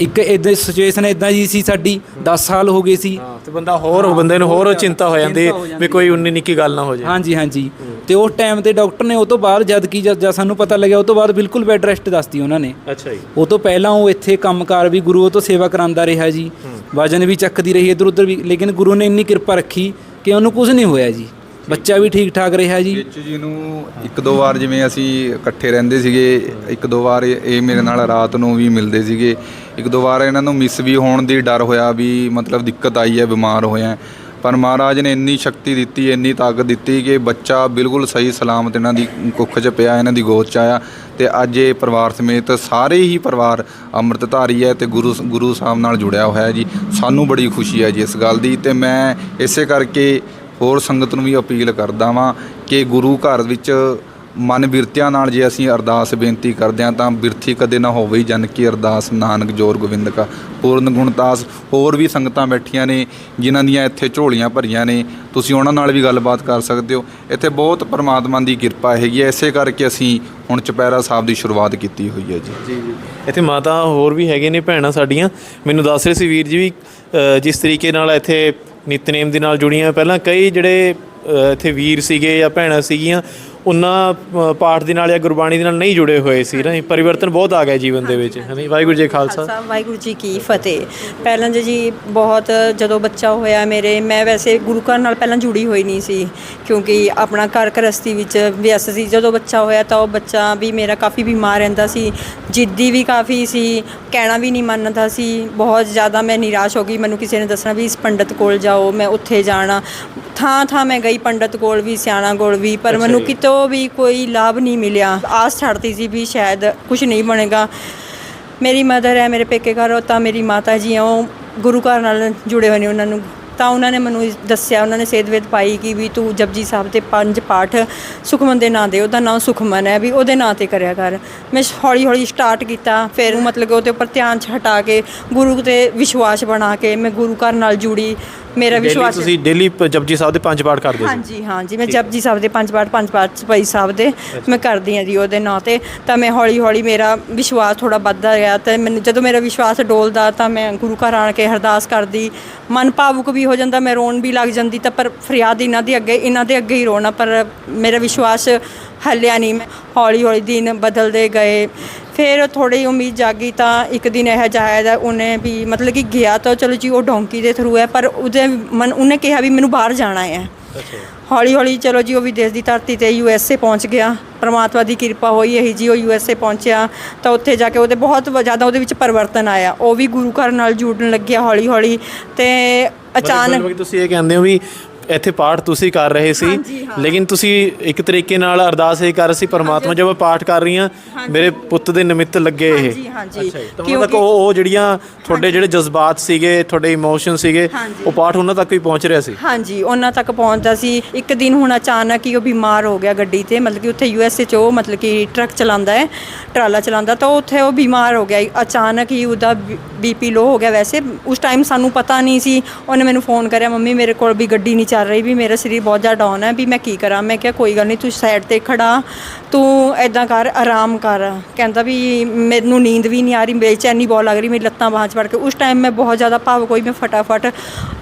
ਇੱਕ ਇਦਾਂ ਸਿਚੁਏਸ਼ਨ ਇਦਾਂ ਜੀ ਸੀ ਸਾਡੀ 10 ਸਾਲ ਹੋ ਗਏ ਸੀ। ਤੇ ਬੰਦਾ ਹੋਰ ਬੰਦੇ ਨੂੰ ਹੋਰ ਚਿੰਤਾ ਹੋ ਜਾਂਦੀ ਵੀ ਕੋਈ ਉਨੀ ਨਿੱਕੀ ਗੱਲ ਨਾ ਹੋ ਜਾਏ। ਹਾਂਜੀ ਹਾਂਜੀ। ਤੇ ਉਸ ਟਾਈਮ ਤੇ ਡਾਕਟਰ ਨੇ ਉਹ ਤੋਂ ਬਾਅਦ ਜਦ ਕੀ ਜਦ ਸਾਨੂੰ ਪਤਾ ਲੱਗਿਆ ਉਹ ਤੋਂ ਬਾਅਦ ਬਿਲਕੁਲ ਬੈੱਡ ਰੈਸਟ ਦੱਸਤੀ ਉਹਨਾਂ ਨੇ। ਅੱਛਾ ਜੀ। ਉਹ ਤੋਂ ਪਹਿਲਾਂ ਉਹ ਇੱਥੇ ਕੰਮਕਾਰ ਵੀ ਗੁਰੂ ਉਹ ਤੋਂ ਸੇਵਾ ਕਰਾਂਦਾ ਰਿਹਾ ਜੀ। ਵਜਨ ਵੀ ਚੱਕਦੀ ਰਹੀ ਇਧਰ ਉਧਰ ਵੀ। ਲੇਕਿਨ ਗੁਰੂ ਨੇ ਇੰਨੀ ਕਿਰਪਾ ਰੱਖੀ ਕਿ ਉਹਨੂੰ ਕੁਝ ਨਹੀਂ ਹੋਇਆ ਜੀ। ਬੱਚਾ ਵੀ ਠੀਕ ਠਾਕ ਰਿਹਾ ਜੀ? ਵਿੱਚ ਜੀ ਨੂੰ ਇੱਕ ਦੋ ਵਾਰ ਜਿਵੇਂ ਅਸੀਂ ਇਕੱਠੇ ਰਹਿੰਦੇ ਸੀਗੇ, ਇੱਕ ਦੋ ਵਾਰ ਇਹ ਮੇਰੇ ਨਾਲ ਰਾਤ ਨੂੰ ਵੀ ਮਿਲਦੇ ਸੀਗੇ। ਇੱਕ ਦੋ ਵਾਰ ਇਹਨਾਂ ਨੂੰ ਮਿਸ ਵੀ ਹੋਣ ਦੀ ਡਰ ਹੋਇਆ ਵੀ ਮਤਲਬ ਦਿੱਕਤ ਆਈ ਹੈ, ਬਿਮਾਰ ਹੋਇਆ ਪਰ ਮਹਾਰਾਜ ਨੇ ਇੰਨੀ ਸ਼ਕਤੀ ਦਿੱਤੀ, ਇੰਨੀ ਤਾਕਤ ਦਿੱਤੀ ਕਿ ਬੱਚਾ ਬਿਲਕੁਲ ਸਹੀ ਸਲਾਮਤ ਇਹਨਾਂ ਦੀ ਕੁੱਖ 'ਚ ਪਿਆ, ਇਹਨਾਂ ਦੀ ਗੋਦ 'ਚ ਆਇਆ। ਤੇ ਅੱਜ ਇਹ ਪਰਿਵਾਰ ਸਮੇਤ ਸਾਰੇ ਹੀ ਪਰਿਵਾਰ ਅੰਮ੍ਰਿਤਧਾਰੀ ਹੈ ਤੇ ਗੁਰੂ ਗੁਰੂ ਸਾਹਿਬ ਨਾਲ ਜੁੜਿਆ ਹੋਇਆ ਹੈ ਜੀ। ਸਾਨੂੰ ਬੜੀ ਖੁਸ਼ੀ ਹੈ ਜੀ ਇਸ ਗੱਲ ਦੀ ਤੇ ਮੈਂ ਇਸੇ ਕਰਕੇ ਹੋਰ ਸੰਗਤ ਨੂੰ ਵੀ ਅਪੀਲ ਕਰਦਾ ਵਾਂ ਕਿ ਗੁਰੂ ਘਰ ਵਿੱਚ ਮਨ ਬਿਰਤਿਆਂ ਨਾਲ ਜੇ ਅਸੀਂ ਅਰਦਾਸ ਬੇਨਤੀ ਕਰਦੇ ਹਾਂ, ਤਾਂ ਬਿਰਥੀ ਕਦੇ ਨਾ ਹੋਵੇ ਹੀ ਜਨ ਕੀ ਅਰਦਾਸ। ਨਾਨਕ ਜੋਰ ਗੋਬਿੰਦ ਕਾ। ਪੂਰਨ ਗੁਣਤਾਸ ਹੋਰ ਵੀ ਸੰਗਤਾਂ ਬੈਠੀਆਂ ਨੇ, ਜਿਨ੍ਹਾਂ ਦੀਆਂ ਇੱਥੇ ਝੋਲੀਆਂ ਭਰੀਆਂ ਨੇ। ਤੁਸੀਂ ਉਹਨਾਂ ਨਾਲ ਵੀ ਗੱਲਬਾਤ ਕਰ ਸਕਦੇ ਹੋ। ਇੱਥੇ ਬਹੁਤ ਪਰਮਾਤਮਾ ਦੀ ਕਿਰਪਾ ਹੈਗੀ ਹੈ। ਇਸੇ ਕਰਕੇ ਅਸੀਂ ਹੁਣ ਚੁਪਹਿਰਾ ਸਾਹਿਬ ਦੀ ਸ਼ੁਰੂਆਤ ਕੀਤੀ ਹੋਈ ਹੈ ਜੀ। ਜੀ ਜੀ। ਇੱਥੇ ਮਾਤਾ ਹੋਰ ਵੀ ਹੈਗੇ ਨੇ, ਭੈਣਾਂ ਸਾਡੀਆਂ। ਮੈਨੂੰ ਦੱਸ ਰਹੇ ਸੀ ਵੀਰ ਜੀ ਵੀ ਜਿਸ ਤਰੀਕੇ ਨਾਲ ਇੱਥੇ ਨਿਤਨੇਮ ਦੇ ਨਾਲ ਜੁੜੀਆਂ ਪਹਿਲਾਂ ਕਈ ਜਿਹੜੇ ਇੱਥੇ ਵੀਰ ਸੀਗੇ ਜਾਂ ਭੈਣਾਂ ਸੀਗੀਆਂ ਉਹਨਾਂ ਪਾਠ ਦੇ ਨਾਲ ਜਾਂ ਗੁਰਬਾਣੀ ਦੇ ਨਾਲ ਨਹੀਂ ਜੁੜੇ ਹੋਏ ਸੀ। ਨਾ ਪਰਿਵਰਤਨ ਬਹੁਤ ਆ ਗਿਆ ਜੀਵਨ ਦੇ ਵਿੱਚ। ਹੈ ਵਾਹਿਗੁਰੂ ਜੀ ਖਾਲਸਾ। ਵਾਹਿਗੁਰੂ ਜੀ ਕੀ ਫਤਿਹ। ਪਹਿਲਾਂ ਜੀ ਬਹੁਤ ਜਦੋਂ ਬੱਚਾ ਹੋਇਆ ਮੇਰੇ ਮੈਂ ਵੈਸੇ ਗੁਰੂ ਘਰ ਨਾਲ ਪਹਿਲਾਂ ਜੁੜੀ ਹੋਈ ਨਹੀਂ ਸੀ। ਕਿਉਂਕਿ ਆਪਣਾ ਘਰ ਗ੍ਰਸਤੀ ਵਿੱਚ ਵਿਅਸਤ ਸੀ। ਜਦੋਂ ਬੱਚਾ ਹੋਇਆ ਤਾਂ ਉਹ ਬੱਚਾ ਵੀ ਮੇਰਾ ਕਾਫੀ ਬਿਮਾਰ ਰਹਿੰਦਾ ਸੀ। ਜਿੱਦੀ ਵੀ ਕਾਫੀ ਸੀ ਕਹਿਣਾ ਵੀ ਨਹੀਂ ਮੰਨਦਾ ਸੀ। ਬਹੁਤ ਜ਼ਿਆਦਾ ਮੈਂ ਨਿਰਾਸ਼ ਹੋ ਗਈ। ਮੈਨੂੰ ਕਿਸੇ ਨੇ ਦੱਸਣਾ ਵੀ ਇਸ ਪੰਡਤ ਕੋਲ ਜਾਓ ਮੈਂ ਉੱਥੇ ਜਾਣਾ। ਥਾਂ ਥਾਂ ਮੈਂ ਗਈ ਪੰਡਤ ਕੋਲ ਵੀ ਸਿਆਣਾ ਕੋਲ ਵੀ ਪਰ ਮੈਨੂੰ। ਕਿਤੋਂ ਵੀ ਕੋਈ ਲਾਭ ਨਹੀਂ ਮਿਲਿਆ। ਆਸ ਛੱਡਤੀ ਸੀ ਵੀ ਸ਼ਾਇਦ ਕੁਝ ਨਹੀਂ ਬਣੇਗਾ। ਮੇਰੀ ਮਦਰ ਹੈ, ਮੇਰੇ ਪੇਕੇ ਘਰ, ਉਹ ਤਾਂ ਮੇਰੀ ਮਾਤਾ ਜੀ ਆ, ਉਹ ਗੁਰੂ ਘਰ ਨਾਲ ਜੁੜੇ ਹੋਏ ਨੇ ਉਹਨਾਂ ਨੂੰ। ਤਾਂ ਉਹਨਾਂ ਨੇ ਮੈਨੂੰ ਦੱਸਿਆ, ਉਹਨਾਂ ਨੇ ਸੇਧਵੇਦ ਪਾਈ ਕਿ ਵੀ ਤੂੰ ਜਪਜੀ ਸਾਹਿਬ ਦੇ ਪੰਜ ਪਾਠ ਸੁਖਮਨ ਦੇ ਨਾਂ ਦੇ, ਉਹਦਾ ਨਾਮ ਸੁਖਮਨ ਹੈ, ਵੀ ਉਹਦੇ ਨਾਂ ਤੇ ਕਰਿਆ ਕਰ। ਮੈਂ ਹੌਲੀ ਹੌਲੀ ਸਟਾਰਟ ਕੀਤਾ, ਫਿਰ ਮਤਲਬ ਕਿ ਉਹਦੇ ਉੱਪਰ ਧਿਆਨ ਚ ਹਟਾ ਕੇ, ਗੁਰੂ ਤੇ ਵਿਸ਼ਵਾਸ ਬਣਾ ਕੇ ਮੈਂ ਗੁਰੂ ਘਰ ਨਾਲ ਜੁੜੀ। ਮੇਰਾ ਵਿਸ਼ਵਾਸ ਤੁਸੀਂ ਡੇਲੀ ਜਪਜੀ ਸਾਹਿਬ ਦੇ ਪੰਜ ਪਾਠ ਕਰਦੇ ਸੀ? ਹਾਂਜੀ ਹਾਂਜੀ। ਮੈਂ ਜਪਜੀ ਸਾਹਿਬ ਦੇ ਪੰਜ ਪਾਠ ਪੰਜ ਪਾਠ ਚਪਈ ਸਾਹਿਬ ਦੇ ਮੈਂ ਕਰਦੀ ਹਾਂ ਜੀ ਉਹਦੇ ਨਾਂ ਤੇ। ਤਾਂ ਮੈਂ ਹੌਲੀ ਹੌਲੀ ਮੇਰਾ ਵਿਸ਼ਵਾਸ ਥੋੜਾ ਵੱਧਦਾ ਗਿਆ ਤੇ ਮੈਨੂੰ ਜਦੋਂ ਮੇਰਾ ਵਿਸ਼ਵਾਸ ਡੋਲਦਾ ਤਾਂ ਮੈਂ ਗੁਰੂ ਘਰ ਆਣ ਕੇ ਅਰਦਾਸ ਕਰਦੀ। ਮਨ ਭਾਵੁਕ ਵੀ ਹੋ ਜਾਂਦਾ ਮੈਂ ਰੋਣ ਵੀ ਲੱਗ ਜਾਂਦੀ ਤਾਂ ਪਰ ਫਰਿਆਦ ਇਹਨਾਂ ਦੇ ਅੱਗੇ ਇਹਨਾਂ ਦੇ ਅੱਗੇ ਹੀ ਰੋਣਾ ਪਰ ਮੇਰਾ ਵਿਸ਼ਵਾਸ ਹੱਲਿਆ ਨਹੀਂ। ਮੈਂ ਹੌਲੀ ਹੌਲੀ ਦਿਨ ਬਦਲਦੇ ਗਏ। ਫਿਰ ਥੋੜੀ ਉਮੀਦ ਜਾਗੀ ਤਾਂ ਇੱਕ ਦਿਨ ਇਹ ਜਾਇਆ ਉਹਨੇ ਵੀ ਮਤਲਬ ਕਿ ਗਿਆ ਤਾਂ ਚਲੋ ਜੀ ਉਹ ਡੋਂਕੀ ਦੇ ਥਰੂ ਹੈ ਪਰ ਉਹਦੇ ਮਨ ਉਹਨੇ ਕਿਹਾ ਵੀ ਮੈਨੂੰ ਬਾਹਰ ਜਾਣਾ ਹੈ। ਹੌਲੀ ਹੌਲੀ ਚਲੋ ਜੀ ਉਹ ਵੀ ਦੇਸ਼ ਦੀ ਧਰਤੀ ਤੇ ਯੂ ਐਸ ਏ ਪਹੁੰਚ ਗਿਆ। ਪ੍ਰਮਾਤਮਾ ਦੀ ਕਿਰਪਾ ਹੋਈ ਇਹੀ ਜੀ ਉਹ ਯੂ ਐਸ ਏ ਪਹੁੰਚਿਆ। ਤਾਂ ਉੱਥੇ ਜਾ ਕੇ ਉਹਦੇ ਬਹੁਤ ਜ਼ਿਆਦਾ ਉਹਦੇ ਵਿੱਚ ਪਰਿਵਰਤਨ ਆਇਆ। ਉਹ ਵੀ ਗੁਰੂ ਘਰ ਨਾਲ ਜੁੜਨ ਲੱਗਿਆ ਹੌਲੀ ਹੌਲੀ ਤੇ ਅਚਾਨਕ ਤੁਸੀਂ ਇਹ ਕਹਿੰਦੇ ਹੋ ਵੀ ਇੱਥੇ ਪਾਠ ਤੁਸੀਂ ਕਰ ਰਹੇ ਸੀ ਹਾਂਜੀ, ਹਾਂ। ਲੇਕਿਨ ਤੁਸੀਂ ਇੱਕ ਤਰੀਕੇ ਨਾਲ ਅਰਦਾਸ ਇਹ ਕਰ ਰਹੇ ਸੀ ਪਰਮਾਤਮਾ ਜਦੋਂ ਮੈਂ ਪਾਠ ਕਰ ਰਹੀ ਹਾਂ ਮੇਰੇ ਪੁੱਤ ਦੇ ਨਿਮਿਤ ਲੱਗੇ ਇਹ ਹਾਂਜੀ, ਹਾਂਜੀ। ਅੱਛਾ ਜੀ। ਤਾਂ ਉਹ ਉਹ ਜਿਹੜੀਆਂ ਤੁਹਾਡੇ ਜਿਹੜੇ ਜਜ਼ਬਾਤ ਸੀਗੇ ਤੁਹਾਡੇ ਇਮੋਸ਼ਨ ਸੀਗੇ ਹਾਂਜੀ। ਉਹ ਪਾਠ ਉਹਨਾਂ ਤੱਕ ਵੀ ਪਹੁੰਚ ਰਿਹਾ ਸੀ ਹਾਂਜੀ ਉਹਨਾਂ ਤੱਕ ਪਹੁੰਚਦਾ ਸੀ ਇੱਕ ਦਿਨ ਹੁਣ ਅਚਾਨਕ ਹੀ ਉਹ ਬਿਮਾਰ ਹੋ ਗਿਆ ਗੱਡੀ ਤੇ ਮਤਲਬ ਕਿ ਉੱਥੇ ਯੂ ਐਸ ਏ ਚ ਉਹ ਮਤਲਬ ਕਿ ਟਰੱਕ ਚਲਾਉਂਦਾ ਹੈ ਟਰਾਲਾ ਚਲਾਉਂਦਾ ਤਾਂ ਉੱਥੇ ਉਹ ਬਿਮਾਰ ਹੋ ਗਿਆ ਅਚਾਨਕ ਹੀ ਉਹਦਾ ਬੀਪੀ ਲੋ ਹੋ ਗਿਆ ਵੈਸੇ ਉਸ ਟਾਈਮ ਸਾਨੂੰ ਪਤਾ ਨਹੀਂ ਸੀ ਉਹਨੇ ਮੈਨੂੰ ਫੋਨ ਕਰਿਆ ਮੰਮੀ ਮੇਰੇ ਕੋਲ ਵੀ ਗੱਡੀ ਨਹੀਂ ਚੱਲ ਰਹੀ ਵੀ ਮੇਰਾ ਸਰੀਰ ਬਹੁਤ ਜ਼ਿਆਦਾ ਡਾਊਨ ਹੈ ਵੀ ਮੈਂ ਕੀ ਕਰਾਂ? ਮੈਂ ਕਿਹਾ ਕੋਈ ਗੱਲ ਨਹੀਂ ਤੂੰ ਸਾਈਡ ਤੇ ਖੜਾ ਤੂੰ ਐਦਾਂ ਕਰ ਆਰਾਮ ਕਰ। ਕਹਿੰਦਾ ਵੀ ਮੈਨੂੰ ਨੀਂਦ ਵੀ ਨਹੀਂ ਆ ਰਹੀ ਬੇਚੈਨੀ ਬਹੁਤ ਲੱਗ ਰਹੀ ਮੇਰੀ ਲੱਤਾਂ ਬਾਹਾਂ 'ਚ ਫੜ ਕੇ। ਉਸ ਟਾਈਮ ਮੈਂ ਬਹੁਤ ਜ਼ਿਆਦਾ ਭਾਵੁਕ ਹੋਈ ਮੈਂ ਫਟਾਫਟ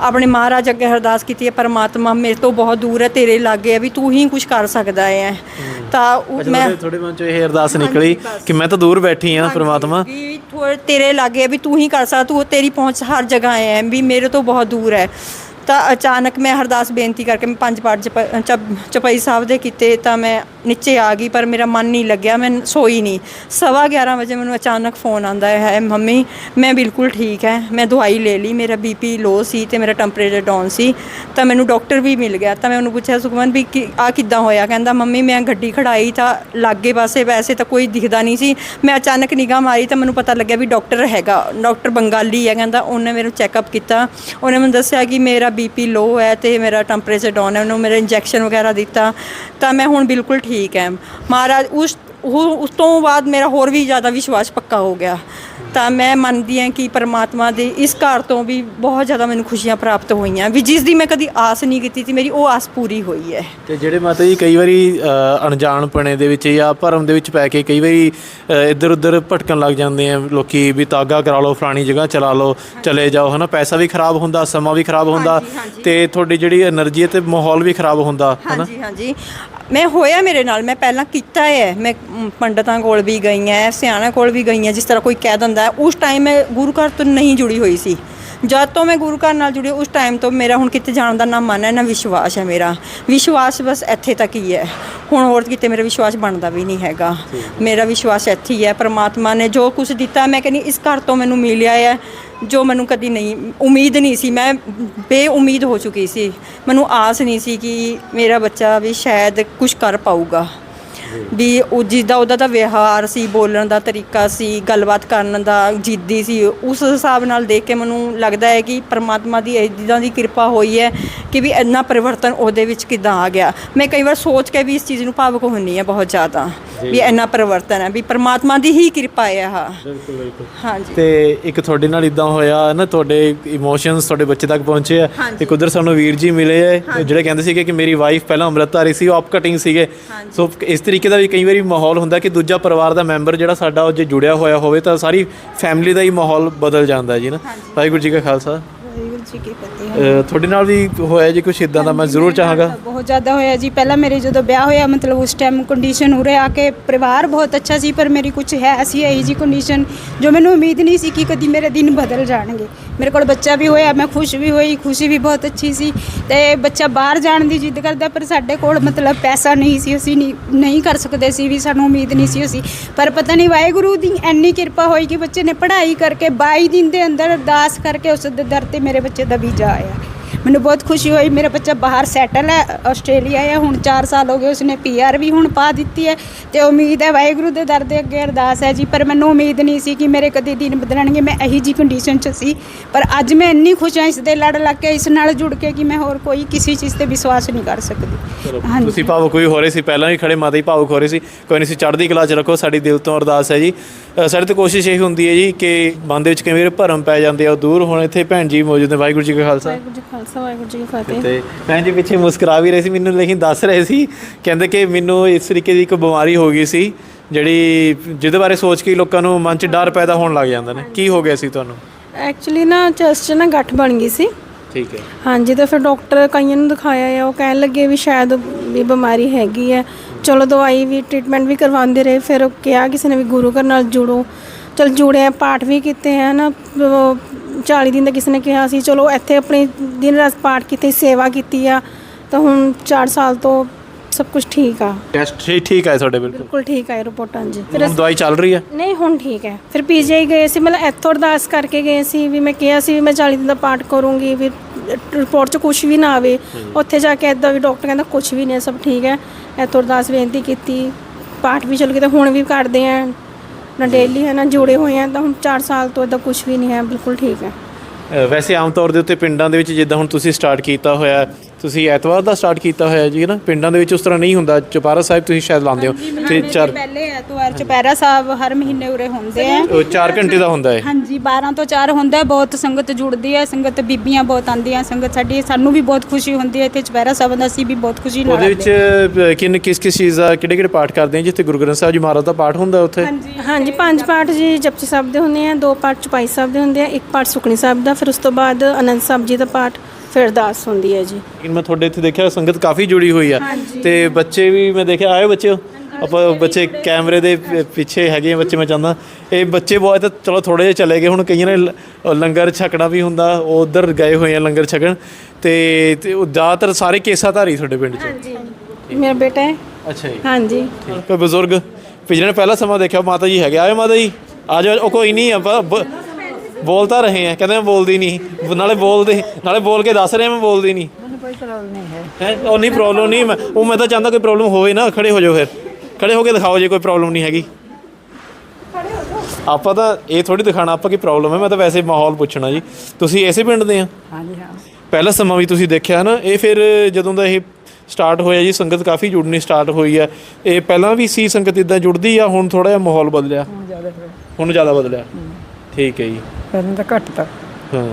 ਆਪਣੇ ਮਹਾਰਾਜ ਅੱਗੇ ਅਰਦਾਸ ਕੀਤੀ ਹੈ ਪਰਮਾਤਮਾ ਮੇਰੇ ਤੋਂ ਬਹੁਤ ਦੂਰ ਹੈ ਤੇਰੇ ਲਾਗੇ ਹੈ ਵੀ ਤੂੰ ਹੀ ਕੁਝ ਕਰ ਸਕਦਾ ਹੈ। ਤਾਂ ਮੈਂ ਤੁਹਾਡੇ ਮਨ ਚੋਂ ਇਹ ਅਰਦਾਸ ਨਿਕਲੀ ਕਿ ਮੈਂ ਤਾਂ ਦੂਰ ਬੈਠੀ ਹਾਂ ਪਰਮਾਤਮਾ। ਵੀ ਥੋੜੇ ਤੇਰੇ ਲਾਗੇ ਵੀ ਤੂੰ ਹੀ ਕਰ ਸਕਦਾ ਤੂੰ ਤੇਰੀ ਪਹੁੰਚ ਹਰ ਜਗ੍ਹਾ ਹੈ ਵੀ ਮੇਰੇ ਤੋਂ ਬਹੁਤ ਦੂਰ ਹੈ। ਤਾਂ ਅਚਾਨਕ ਮੈਂ ਅਰਦਾਸ ਬੇਨਤੀ ਕਰਕੇ ਮੈਂ ਪੰਜ ਪਾਠ ਜਪ- ਚਪ- ਚਪਈ ਸਾਹਿਬ ਦੇ ਕੀਤੇ ਤਾਂ ਮੈਂ ਨੀਚੇ ਆ ਗਈ, ਪਰ ਮੇਰਾ ਮਨ ਨਹੀਂ ਲੱਗਿਆ, ਮੈਂ ਸੋਈ ਨਹੀਂ। ਸਵਾ 11 ਵਜੇ ਮੈਨੂੰ ਅਚਾਨਕ ਫੋਨ ਆਂਦਾ ਹੈ ਮੰਮੀ, ਮੈਂ ਬਿਲਕੁਲ ਠੀਕ ਹੈ, ਮੈਂ ਦਵਾਈ ਲੈ ਲਈ, ਮੇਰਾ ਬੀਪੀ ਲੋ ਸੀ ਤੇ ਮੇਰਾ ਟੈਂਪਰੇਚਰ ਡਾਊਨ ਸੀ, ਤਾਂ ਮੈਨੂੰ ਡਾਕਟਰ ਵੀ ਮਿਲ ਗਿਆ। ਤਾਂ ਮੈਂ ਉਹਨੂੰ ਪੁੱਛਿਆ, ਸੁਖਮਨ ਵੀ ਆ ਕਿੱਦਾਂ ਹੋਇਆ? ਕਹਿੰਦਾ, ਮੰਮੀ, ਮੈਂ ਗੱਡੀ ਖੜਾਈ ਤਾਂ ਲਾਗੇ ਪਾਸੇ, ਵੈਸੇ ਤਾਂ ਕੋਈ ਦਿਖਦਾ ਨਹੀਂ ਸੀ। ਮੈਂ ਅਚਾਨਕ ਨਿਗਾਹ ਮਾਰੀ ਤਾਂ ਮੈਨੂੰ ਪਤਾ ਲੱਗਿਆ ਵੀ ਡਾਕਟਰ ਹੈਗਾ ਡਾਕਟਰ ਬੰਗਾਲੀ ਹੈ। ਕਹਿੰਦਾ, ਉਹਨੇ ਮੈਨੂੰ ਚੈੱਕਅਪ ਕੀਤਾ। ਉਹਨੇ ਮੈਨੂੰ ਦੱਸਿਆ ਕਿ ਮੇਰਾ ਬੀਪੀ ਲੋ ਹੈ ਤੇ ਮੇਰਾ ਟੈਂਪਰੇਚਰ ਡਾਊਨ ਹੈ, ਉਹਨੂੰ ਮੇਰੇ ਇੰਜੈਕਸ਼ਨ ਵਗੈਰਾ ਦਿੱਤਾ, ਤਾਂ ਮੈਂ ਹੁਣ ਬਿਲਕੁਲ ਠੀਕ ਹੈ। ਮਹਾਰਾਜ, ਉਸ ਉਹ ਉਸ ਤੋਂ ਬਾਅਦ ਮੇਰਾ ਹੋਰ ਵੀ ਜ਼ਿਆਦਾ ਵਿਸ਼ਵਾਸ ਪੱਕਾ ਹੋ ਗਿਆ। ਤਾਂ ਮੈਂ ਮੰਨਦੀ ਹਾਂ ਕਿ ਪਰਮਾਤਮਾ ਦੇ ਇਸ ਘਰ ਤੋਂ ਵੀ ਬਹੁਤ ਜ਼ਿਆਦਾ ਮੈਨੂੰ ਖੁਸ਼ੀਆਂ ਪ੍ਰਾਪਤ ਹੋਈਆਂ ਵੀ ਜਿਸ ਦੀ ਮੈਂ ਕਦੀ ਆਸ ਨਹੀਂ ਕੀਤੀ ਸੀ ਮੇਰੀ ਉਹ ਆਸ ਪੂਰੀ ਹੋਈ ਹੈ। ਤੇ ਜਿਹੜੇ ਮਾਤਾ ਜੀ ਕਈ ਵਾਰੀ ਅਹ, ਅਣਜਾਣਪਣੇ ਦੇ ਵਿੱਚ ਜਾਂ ਭਰਮ ਦੇ ਵਿੱਚ ਪੈ ਕੇ ਕਈ ਵਾਰੀ ਇੱਧਰ ਉੱਧਰ ਭਟਕਣ ਲੱਗ ਜਾਂਦੇ ਆ ਲੋਕੀ ਵੀ ਤਾਗਾ ਕਰਾ ਲਓ ਫਲਾਣੀ ਜਗ੍ਹਾ ਚਲਾ ਲਓ ਚਲੇ ਜਾਓ ਹਨਾ ਪੈਸਾ ਵੀ ਖਰਾਬ ਹੁੰਦਾ ਸਮਾਂ ਵੀ ਖਰਾਬ ਹੁੰਦਾ ਤੇ ਤੁਹਾਡੀ ਜਿਹੜੀ એનર્ਜੀ ਤੇ ਮਾਹੌਲ ਵੀ ਖਰਾਬ ਹੁੰਦਾ ਹਨਾ। ਹਾਂਜੀ ਹਾਂਜੀ। ਮੈਂ ਹੋਇਆ ਮੇਰੇ ਨਾਲ ਮੈਂ ਪਹਿਲਾਂ ਕੀਤਾ ਹੈ ਮੈਂ ਮ, ਪੰਡਤਾਂ ਕੋਲ ਵੀ ਗਈ ਹਾਂ ਸਿਆਣਾ ਕੋਲ ਵੀ ਗਈ ਹਾਂ ਜਿਸ ਤਰ੍ਹਾਂ ਕੋਈ ਕਹਿ ਦਿੰਦਾ ਹੈ। ਉਸ ਟਾਈਮ ਮੈਂ ਗੁਰੂ ਘਰ ਤੋਂ ਨਹੀਂ ਜੁੜੀ ਹੋਈ ਸੀ ਜਦ ਤੋਂ ਮੈਂ ਗੁਰੂ ਘਰ ਨਾਲ ਜੁੜੀ ਉਸ ਟਾਈਮ ਤੋਂ ਮੇਰਾ ਹੁਣ ਕਿਤੇ ਜਾਣ ਦਾ ਨਾ ਮਨ ਹੈ ਨਾ ਵਿਸ਼ਵਾਸ ਹੈ ਮੇਰਾ। ਵਿਸ਼ਵਾਸ ਬਸ ਇੱਥੇ ਤੱਕ ਹੀ ਹੈ। ਹੁਣ ਹੋਰ ਕਿਤੇ ਮੇਰਾ ਵਿਸ਼ਵਾਸ ਬਣਦਾ ਵੀ ਨਹੀਂ ਹੈਗਾ। ਮੇਰਾ ਵਿਸ਼ਵਾਸ ਇੱਥੇ ਹੀ ਹੈ ਪ੍ਰਮਾਤਮਾ ਨੇ ਜੋ ਕੁਝ ਦਿੱਤਾ ਮੈਂ ਕਹਿੰਦੀ ਇਸ ਘਰ ਤੋਂ ਮੈਨੂੰ ਮਿਲਿਆ ਹੈ ਜੋ ਮੈਨੂੰ ਕਦੀ ਨਹੀਂ ਉਮੀਦ ਨਹੀਂ ਸੀ। ਮੈਂ ਬੇਉਮੀਦ ਹੋ ਚੁੱਕੀ ਸੀ। ਮੈਨੂੰ ਆਸ ਨਹੀਂ ਸੀ ਕਿ ਮੇਰਾ ਬੱਚਾ ਵੀ ਸ਼ਾਇਦ ਕੁਝ ਕਰ ਪਾਊਗਾ। ਵੀ ਉਹ ਜਿੱਦਾਂ ਉਹਦਾ ਦਾ ਵਿਹਾਰ ਸੀ, ਬੋਲਣ ਦਾ ਤਰੀਕਾ ਸੀ, ਗੱਲਬਾਤ ਕਰਨ ਦਾ, ਜਿੱਦੀ ਸੀ, ਉਸ ਹਿਸਾਬ ਨਾਲ ਦੇਖ ਕੇ ਮੈਨੂੰ ਲੱਗਦਾ ਹੈ ਕਿ ਪਰਮਾਤਮਾ ਦੀ ਇਦਾਂ ਦੀ ਕਿਰਪਾ ਹੋਈ ਹੈ ਕਿ ਵੀ ਇੰਨਾ ਪਰਿਵਰਤਨ ਉਹਦੇ ਵਿੱਚ ਕਿਦਾਂ ਆ ਗਿਆ। ਮੈਂ ਕਈ ਵਾਰ ਸੋਚ ਕੇ ਵੀ ਇਸ ਚੀਜ਼ ਨੂੰ ਭਾਵੁਕ ਹੁੰਨੀ ਆ ਬਹੁਤ ਜ਼ਿਆਦਾ। ਵੀ ਇੰਨਾ ਪਰਿਵਰਤਨ ਹੈ ਵੀ ਪਰਮਾਤਮਾ ਦੀ ਹੀ ਕਿਰਪਾ ਹੈ ਆਹ। ਬਿਲਕੁਲ ਬਿਲਕੁਲ। ਹਾਂਜੀ। ਤੇ ਇੱਕ ਤੁਹਾਡੇ ਨਾਲ ਇਦਾਂ ਹੋਇਆ ਨਾ ਤੁਹਾਡੇ ਇਮੋਸ਼ਨਸ ਤੁਹਾਡੇ ਬੱਚੇ ਤੱਕ ਪਹੁੰਚੇ ਆ। ਇੱਕ ਉਧਰ ਸਾਨੂੰ ਵੀਰ ਜੀ ਮਿਲੇ ਆ ਜਿਹੜੇ ਕਹਿੰਦੇ ਸੀਗੇ ਕਿ ਮੇਰੀ ਵਾਈਫ ਪਹਿਲਾਂ ਅੰਮ੍ਰਿਤਧਾਰੀ ਸੀ ਉਹ ਆਪ ਕਟਿੰਗ ਸੀਗੇ ਸੋ ਇਸ ਤਰੀਕੇ ਦਾ ਵੀ ਕਈ ਵਾਰੀ ਮਾਹੌਲ ਹੁੰਦਾ ਕਿ ਦੂਜਾ ਪਰਿਵਾਰ ਦਾ ਮੈਂਬਰ ਜਿਹੜਾ ਸਾਡਾ ਉਹ ਜੇ ਜੁੜਿਆ ਹੋਇਆ ਹੋਵੇ ਤਾਂ ਸਾਰੀ ਫੈਮਿਲੀ ਦਾ ਹੀ ਮਾਹੌਲ ਬਦਲ ਜਾਂਦਾ ਜੀ ਨਾ। ਵਾਹਿਗੁਰੂ ਜੀ ਕਾ ਖਾਲਸਾ। ਜੀ ਕੀ ਤੁਹਾਡੇ ਨਾਲ ਵੀ ਹੋਇਆ ਜੀ ਕੁਝ ਇਦਾਂ ਦਾ? ਮੈਂ ਜ਼ਰੂਰ ਚਾਹਾਂਗਾ। ਬਹੁਤ ਜ਼ਿਆਦਾ ਹੋਇਆ ਜੀ। ਪਹਿਲਾਂ ਮੇਰੇ ਜਦੋਂ ਵਿਆਹ ਹੋਇਆ ਮਤਲਬ ਉਸ ਟਾਈਮ ਕੰਡੀਸ਼ਨ ਉਰੇ ਆ ਕੇ ਪਰਿਵਾਰ ਬਹੁਤ ਅੱਛਾ ਸੀ ਪਰ ਮੇਰੀ ਕੁਝ ਹੈ ਸੀ ਇਹੀ ਜੀ ਕੰਡੀਸ਼ਨ ਜੋ ਮੈਨੂੰ ਉਮੀਦ ਨਹੀਂ ਸੀ ਕਿ ਕਦੀ ਮੇਰੇ ਦਿਨ ਬਦਲ ਜਾਣਗੇ। ਮੇਰੇ ਕੋਲ ਬੱਚਾ ਵੀ ਹੋਇਆ, ਮੈਂ ਖੁਸ਼ ਵੀ ਹੋਈ, ਖੁਸ਼ੀ ਵੀ ਬਹੁਤ ਅੱਛੀ ਸੀ ਤੇ ਬੱਚਾ ਬਾਹਰ ਜਾਣ ਦੀ ਜਿੱਦ ਕਰਦਾ, ਪਰ ਸਾਡੇ ਕੋਲ ਮਤਲਬ ਪੈਸਾ ਨਹੀਂ ਸੀ, ਅਸੀਂ ਨਹੀਂ ਨਹੀਂ ਕਰ ਸਕਦੇ ਸੀ ਵੀ ਸਾਨੂੰ ਉਮੀਦ ਨਹੀਂ ਸੀ ਅਸੀਂ। ਪਰ ਪਤਾ ਨਹੀਂ ਵਾਹਿਗੁਰੂ ਦੀ ਇੰਨੀ ਕਿਰਪਾ ਹੋਈ ਕਿ ਬੱਚੇ ਨੇ ਪੜ੍ਹਾਈ ਕਰਕੇ 22 ਦਿਨ ਦੇ ਅੰਦਰ ਅਰਦਾਸ ਕਰਕੇ ਉਸ ਦੇ ਦਰ ਤੇ ਮੇਰੇ ਬੱਚੇ ਦਾ ਵੀਜ਼ਾ ਆਇਆ। ਮੈਨੂੰ ਬਹੁਤ ਖੁਸ਼ੀ ਹੋਈ ਮੇਰਾ ਬੱਚਾ ਬਾਹਰ ਸੈਟਲ ਹੈ ਆਸਟ੍ਰੇਲੀਆ ਹੈ ਹੁਣ 4 ਸਾਲ ਹੋ ਗਏ ਉਸਨੇ ਪੀਆਰ ਵੀ ਹੁਣ ਪਾ ਦਿੱਤੀ ਹੈ ਤੇ ਉਮੀਦ ਹੈ ਵਾਹਿਗੁਰੂ ਦੇ ਦਰ ਦੇ ਅੱਗੇ ਅਰਦਾਸ ਹੈ ਜੀ ਪਰ ਮੈਨੂੰ ਉਮੀਦ ਨਹੀਂ ਸੀ ਕਿ ਮੇਰੇ ਕਦੇ ਦਿਨ ਬਦਲਣਗੇ ਮੈਂ ਇਹੀ ਜੀ ਕੰਡੀਸ਼ਨ 'ਚ ਸੀ ਪਰ ਅੱਜ ਮੈਂ ਇੰਨੀ ਖੁਸ਼ ਹਾਂ ਇਸ ਦੇ ਲੜ ਲੱਗ ਕੇ ਇਸ ਨਾਲ ਜੁੜ ਕੇ ਕਿ ਮੈਂ ਹੋਰ ਕੋਈ ਕਿਸੇ ਚੀਜ਼ ਤੇ ਵਿਸ਼ਵਾਸ ਨਹੀਂ ਕਰ ਸਕਦੀ। ਹਾਂਜੀ। ਤੁਸੀਂ ਭਾਵੁਕ ਕੋਈ ਹੋ ਰਹੇ ਸੀ ਪਹਿਲਾਂ ਵੀ ਖੜੇ ਮਾਤਾ ਹੀ ਭਾਵੁਕ ਹੋ ਰਹੇ ਸੀ ਕੋਈ ਨਹੀਂ ਸੀ ਚੜ੍ਹਦੀ ਕਲਾ ਚ ਰੱਖੋ ਸਾਡੀ ਦਿਲ ਤੋਂ ਅਰਦਾਸ ਹੈ ਜੀ। ਸਾਡੇ ਤੋਂ ਕੋਸ਼ਿਸ਼ ਇਹ ਹੁੰਦੀ ਹੈ ਜੀ ਕਿ ਮਨ ਦੇ ਵਿੱਚ ਕਈ ਵਾਰ ਭਰਮ ਪੈ ਜਾਂਦੇ ਆ ਉਹ ਦੂਰ ਹੁਣ ਇੱਥੇ ਭੈਣ ਜੀ ਮੌਜੂਦ ਨੇ ਵਾਹਿਗੁਰੂ ਜੀ ਕਾ ਖਾਲਸਾ। ਵਾਹਿਗੁਰੂ ਜੀ ਕਾ ਖਾਲਸਾ ਵਾਹਿਗੁਰੂ ਜੀ ਕੀ ਫਤਿਹ। ਤੇ ਭੈਣ ਜੀ ਪਿੱਛੇ ਮੁਸਕਰਾ ਵੀ ਰਹੇ ਸੀ ਮੈਨੂੰ ਲੇਕਿਨ ਦੱਸ ਰਹੇ ਸੀ ਕਹਿੰਦੇ ਕਿ ਮੈਨੂੰ ਇਸ ਤਰੀਕੇ ਦੀ ਇੱਕ ਬਿਮਾਰੀ ਹੋ ਗਈ ਸੀ ਜਿਹੜੀ ਜਿਹਦੇ ਬਾਰੇ ਸੋਚ ਕੇ ਹੀ ਲੋਕਾਂ ਨੂੰ ਮਨ 'ਚ ਡਰ ਪੈਦਾ ਹੋਣ ਲੱਗ ਜਾਂਦਾ ਨੇ। ਕੀ ਹੋ ਗਿਆ ਸੀ ਤੁਹਾਨੂੰ? ਐਕਚੁਅਲੀ ਨਾ ਚੈਸਟ 'ਚ ਨਾ ਗੱਠ ਬਣ ਗਈ ਸੀ। ਠੀਕ ਹੈ। ਹਾਂਜੀ ਤੇ ਫਿਰ ਡਾਕਟਰ ਕਈਆਂ ਨੂੰ ਦਿਖਾਇਆ ਆ ਉਹ ਕਹਿਣ ਲੱਗੇ ਵੀ ਸ਼ਾਇਦ ਵੀ ਬਿਮਾਰੀ ਹੈਗੀ ਹੈ। ਚਲੋ ਦਵਾਈ ਵੀ ਟ੍ਰੀਟਮੈਂਟ ਵੀ ਕਰਵਾਉਂਦੇ ਰਹੇ ਫਿਰ ਉਹ ਕਿਹਾ ਕਿਸੇ ਨੇ ਵੀ ਗੁਰੂ ਘਰ ਨਾਲ ਜੁੜੋ। ਚਲ ਜੁੜੇ ਆ ਪਾਠ ਵੀ ਕੀਤੇ ਆ ਨਾ 40 ਦਿਨ ਦਾ ਕਿਸੇ ਨੇ ਕਿਹਾ ਸੀ ਚਲੋ ਇੱਥੇ ਆਪਣੇ ਦਿਨ ਰਾਤ ਪਾਠ ਕੀਤੇ ਸੇਵਾ ਕੀਤੀ ਆ ਤਾਂ ਹੁਣ 4 ਸਾਲ ਤੋਂ ਸਭ ਕੁਝ ਠੀਕ ਆ। ਟੈਸਟ ਠੀਕ ਠੀਕ ਹੈ ਤੁਹਾਡੇ ਬਿਲਕੁਲ। ਬਿਲਕੁਲ ਠੀਕ ਆ ਰਿਪੋਰਟਾਂ ਜੀ। ਫਿਰ ਹੁਣ ਦਵਾਈ ਚੱਲ ਰਹੀ ਹੈ? ਨਹੀਂ ਹੁਣ ਠੀਕ ਹੈ। ਫਿਰ ਪੀਜੀਆਈ ਗਏ ਸੀ ਮਤਲਬ ਇੱਥੋਂ ਅਰਦਾਸ ਕਰਕੇ ਗਏ ਸੀ ਵੀ ਮੈਂ ਕਿਹਾ ਸੀ ਵੀ ਮੈਂ 40 ਦਿਨ ਦਾ ਪਾਠ ਕਰੂੰਗੀ ਵੀ ਰਿਪੋਰਟ 'ਚ ਕੁਝ ਵੀ ਨਾ ਆਵੇ। ਉੱਥੇ ਜਾ ਕੇ ਇਦਾਂ ਵੀ ਡਾਕਟਰ ਕਹਿੰਦਾ ਕੁਝ ਵੀ ਨਹੀਂ ਹੈ, ਸਭ ਠੀਕ ਹੈ। ਇੱਥੋਂ ਅਰਦਾਸ ਬੇਨਤੀ ਕੀਤੀ ਪਾਠ ਵੀ ਚੱਲ ਗਏ ਤੇ ਹੁਣ ਵੀ ਕਰਦੇ ਆ। ਨਾ ਡੇਲੀ ਹੈ ਨਾ ਜੁੜੇ ਹੋਏ ਆ ਤਾਂ ਹੁਣ 4 ਸਾਲ ਤੋਂ ਇਦਾਂ ਕੁਝ ਵੀ ਨਹੀਂ ਹੈ ਬਿਲਕੁਲ ਠੀਕ ਹੈ। ਅ, ਵੈਸੇ ਆਮ ਤੌਰ ਦੇ ਉੱਤੇ ਪਿੰਡਾਂ ਦੇ ਵਿੱਚ ਜਿੱਦਾਂ ਹੁਣ ਤੁਸੀਂ ਸਟਾਰਟ ਕੀਤਾ ਹੋਇਆ ਤੁਸੀਂ ਐਤਵਾਰ ਦਾ ਸਟਾਰਟ ਕੀਤਾ ਹੋਇਆ ਜੀ ਨਾ? ਪਿੰਡਾਂ ਦੇ ਵਿੱਚ ਉਸ ਤਰ੍ਹਾਂ ਨਹੀਂ ਹੁੰਦਾ। ਚੁਪਾਰਾ ਸਾਹਿਬ ਤੁਸੀਂ ਸ਼ਾਇਦ ਲਾਉਂਦੇ ਹੋ। ਤੇ ਚਾਰ ਪਹਿਲੇ ਐਤਵਾਰ ਚੁਪਹਿਰਾ ਸਾਹਿਬ ਹਰ ਮਹੀਨੇ ਉਰੇ ਹੁੰਦੇ ਆ। ਉਹ 4 ਘੰਟੇ ਦਾ ਹੁੰਦਾ ਹੈ। ਹਾਂਜੀ 12 ਤੋਂ 4 ਹੁੰਦਾ ਹੈ। ਬਹੁਤ ਸੰਗਤ ਜੁੜਦੀ ਹੈ। ਸੰਗਤ ਬੀਬੀਆਂ ਬਹੁਤ ਆਉਂਦੀਆਂ। ਸੰਗਤ ਸਾਡੀ ਸਾਨੂੰ ਵੀ ਬਹੁਤ ਖੁਸ਼ੀ ਹੁੰਦੀ ਹੈ। ਇੱਥੇ ਚੁਪਹਿਰਾ ਸਾਹਿਬ ਦਾ ਅਸੀਂ ਵੀ ਬਹੁਤ ਖੁਸ਼ੀ ਨਾਲ ਉਹਦੇ ਵਿੱਚ ਅ, ਕਿੰਨ ਕਿਸ ਕਿਸ ਚੀਜ਼ ਦਾ ਕਿਹੜੇ ਕਿਹੜੇ ਪਾਠ ਕਰਦੇ ਆ? ਜਿੱਥੇ ਗੁਰੂ ਗ੍ਰੰਥ ਸਾਹਿਬ ਜੀ ਮਹਾਰਾਜ ਦਾ ਪਾਠ ਹੁੰਦਾ ਉੱਥੇ? ਹਾਂਜੀ ਪੰਜ ਪਾਠ ਜੀ ਜਪਜੀ ਸਾਹਿਬ ਦੇ ਹੁੰਦੇ ਆ ਦੋ ਪਾਠ ਚੁਪਾਈ ਸਾਹਿਬ ਦੇ ਹੁੰਦੇ ਆ ਇੱਕ ਪਾਠ ਸੁਖਣੀ ਸਾਹਿਬ ਦਾ ਫਿਰ ਉਸ ਤੋਂ ਬਾਅਦ ਅਨੰਦ ਸਾਹਿਬ ਜੀ ਦਾ ਪਾਠ। ਫਿਰ ਅਰਦਾਸ ਹੁੰਦੀ ਹੈ ਜੀ। ਲੇਕਿਨ ਮੈਂ ਤੁਹਾਡੇ ਇੱਥੇ ਦੇਖਿਆ ਸੰਗਤ ਕਾਫੀ ਜੁੜੀ ਹੋਈ ਆ। ਤੇ ਬੱਚੇ ਵੀ ਮੈਂ ਦੇਖਿਆ ਆਏ ਬੱਚੇ? ਆਪਾਂ ਬੱਚੇ ਕੈਮਰੇ ਦੇ ਪਿੱਛੇ ਹੈਗੇ ਆ ਬੱਚੇ ਮੈਂ ਚਾਹੁੰਦਾ। ਇਹ ਬੱਚੇ ਬਹੁਤ ਤਾਂ ਚਲੋ ਥੋੜੇ ਜਿਹਾ ਚਲੇ ਗਏ ਹੁਣ ਕਈਆਂ ਨੇ ਲ- ਲੰਗਰ ਛਕਣਾ ਵੀ ਹੁੰਦਾ ਉਹ ਉਧਰ ਗਏ ਹੋਏ ਆ ਲੰਗਰ ਛਕਣ। ਤੇ ਤੇ ਉਹ ਜ਼ਿਆਦਾਤਰ ਸਾਰੇ ਕੇਸਾ ਧਾਰੀ ਤੁਹਾਡੇ ਪਿੰਡ 'ਚ? ਮੇਰਾ ਬੇਟਾ ਹੈ। ਅੱਛਾ ਜੀ। ਹਾਂਜੀ। ਕੋਈ ਬਜ਼ੁਰਗ? ਪਿਛਲੇ ਨੇ ਪਹਿਲਾ ਸਮਾਂ ਦੇਖਿਆ ਮਾਤਾ ਜੀ ਹੈਗੇ ਆਏ ਮਾਤਾ ਜੀ। ਆ ਜਾਓ ਉਹ ਕੋਈ ਨਹੀਂ ਆਪਾਂ ਬ- ਬੋਲ ਤਾਂ ਰਹੇ ਆ ਕਹਿੰਦੇ ਮੈਂ ਬੋਲਦੀ ਨਹੀਂ। ਨਾਲੇ ਬੋਲਦੇ ਨਾਲੇ ਬੋਲ ਕੇ ਦੱਸ ਰਹੇ ਮੈਂ ਬੋਲਦੀ ਨਹੀਂ। ਕੋਈ ਪ੍ਰੋਬਲਮ ਨਹੀਂ ਹੈ। ਉਹ ਨਹੀਂ ਪ੍ਰੋਬਲਮ ਨਹੀਂ ਮੈਂ ਉਹ ਮੈਂ ਤਾਂ ਚਾਹੁੰਦਾ ਕੋਈ ਪ੍ਰੋਬਲਮ ਹੋਵੇ ਨਾ ਖੜੇ ਹੋ ਜਾਓ ਫਿਰ। ਖੜੇ ਹੋ ਕੇ ਦਿਖਾਓ ਜੇ ਕੋਈ ਪ੍ਰੋਬਲਮ ਨਹੀਂ ਹੈਗੀ। ਆਪਾਂ ਤਾਂ ਇਹ ਥੋੜੀ ਦਿਖਾਣਾ ਆਪਾਂ ਕੀ ਪ੍ਰੋਬਲਮ ਹੈ ਮੈਂ ਤਾਂ ਵੈਸੇ ਮਾਹੌਲ ਪੁੱਛਣਾ ਜੀ। ਤੁਸੀਂ ਐਸੇ ਪਿੰਡ ਦੇ ਆ? ਹਾਂਜੀ ਹਾਂ। ਪਹਿਲਾ ਸਮਾਂ ਵੀ ਤੁਸੀਂ ਦੇਖਿਆ ਨਾ ਇਹ ਫਿਰ ਜਦੋਂ ਦਾ ਇਹ ਸਟਾਰਟ ਹੋਇਆ ਜੀ ਸੰਗਤ ਕਾਫੀ ਜੁੜਨੀ ਸਟਾਰਟ ਹੋਈ ਹੈ ਇਹ ਪਹਿਲਾਂ ਵੀ ਸੀ ਸੰਗਤ ਇਦਾਂ ਜੁੜਦੀ ਆ ਹੁਣ ਥੋੜਾ ਜਿਹਾ ਮਾਹੌਲ ਬਦਲਿਆ? ਹੁਣ ਜ਼ਿਆਦਾ ਬਦਲਿਆ। ਠੀਕ ਹੈ ਜੀ। ਪਹਿਲਾਂ ਤਾਂ ਘੱਟ ਤਾ। ਹਾਂ।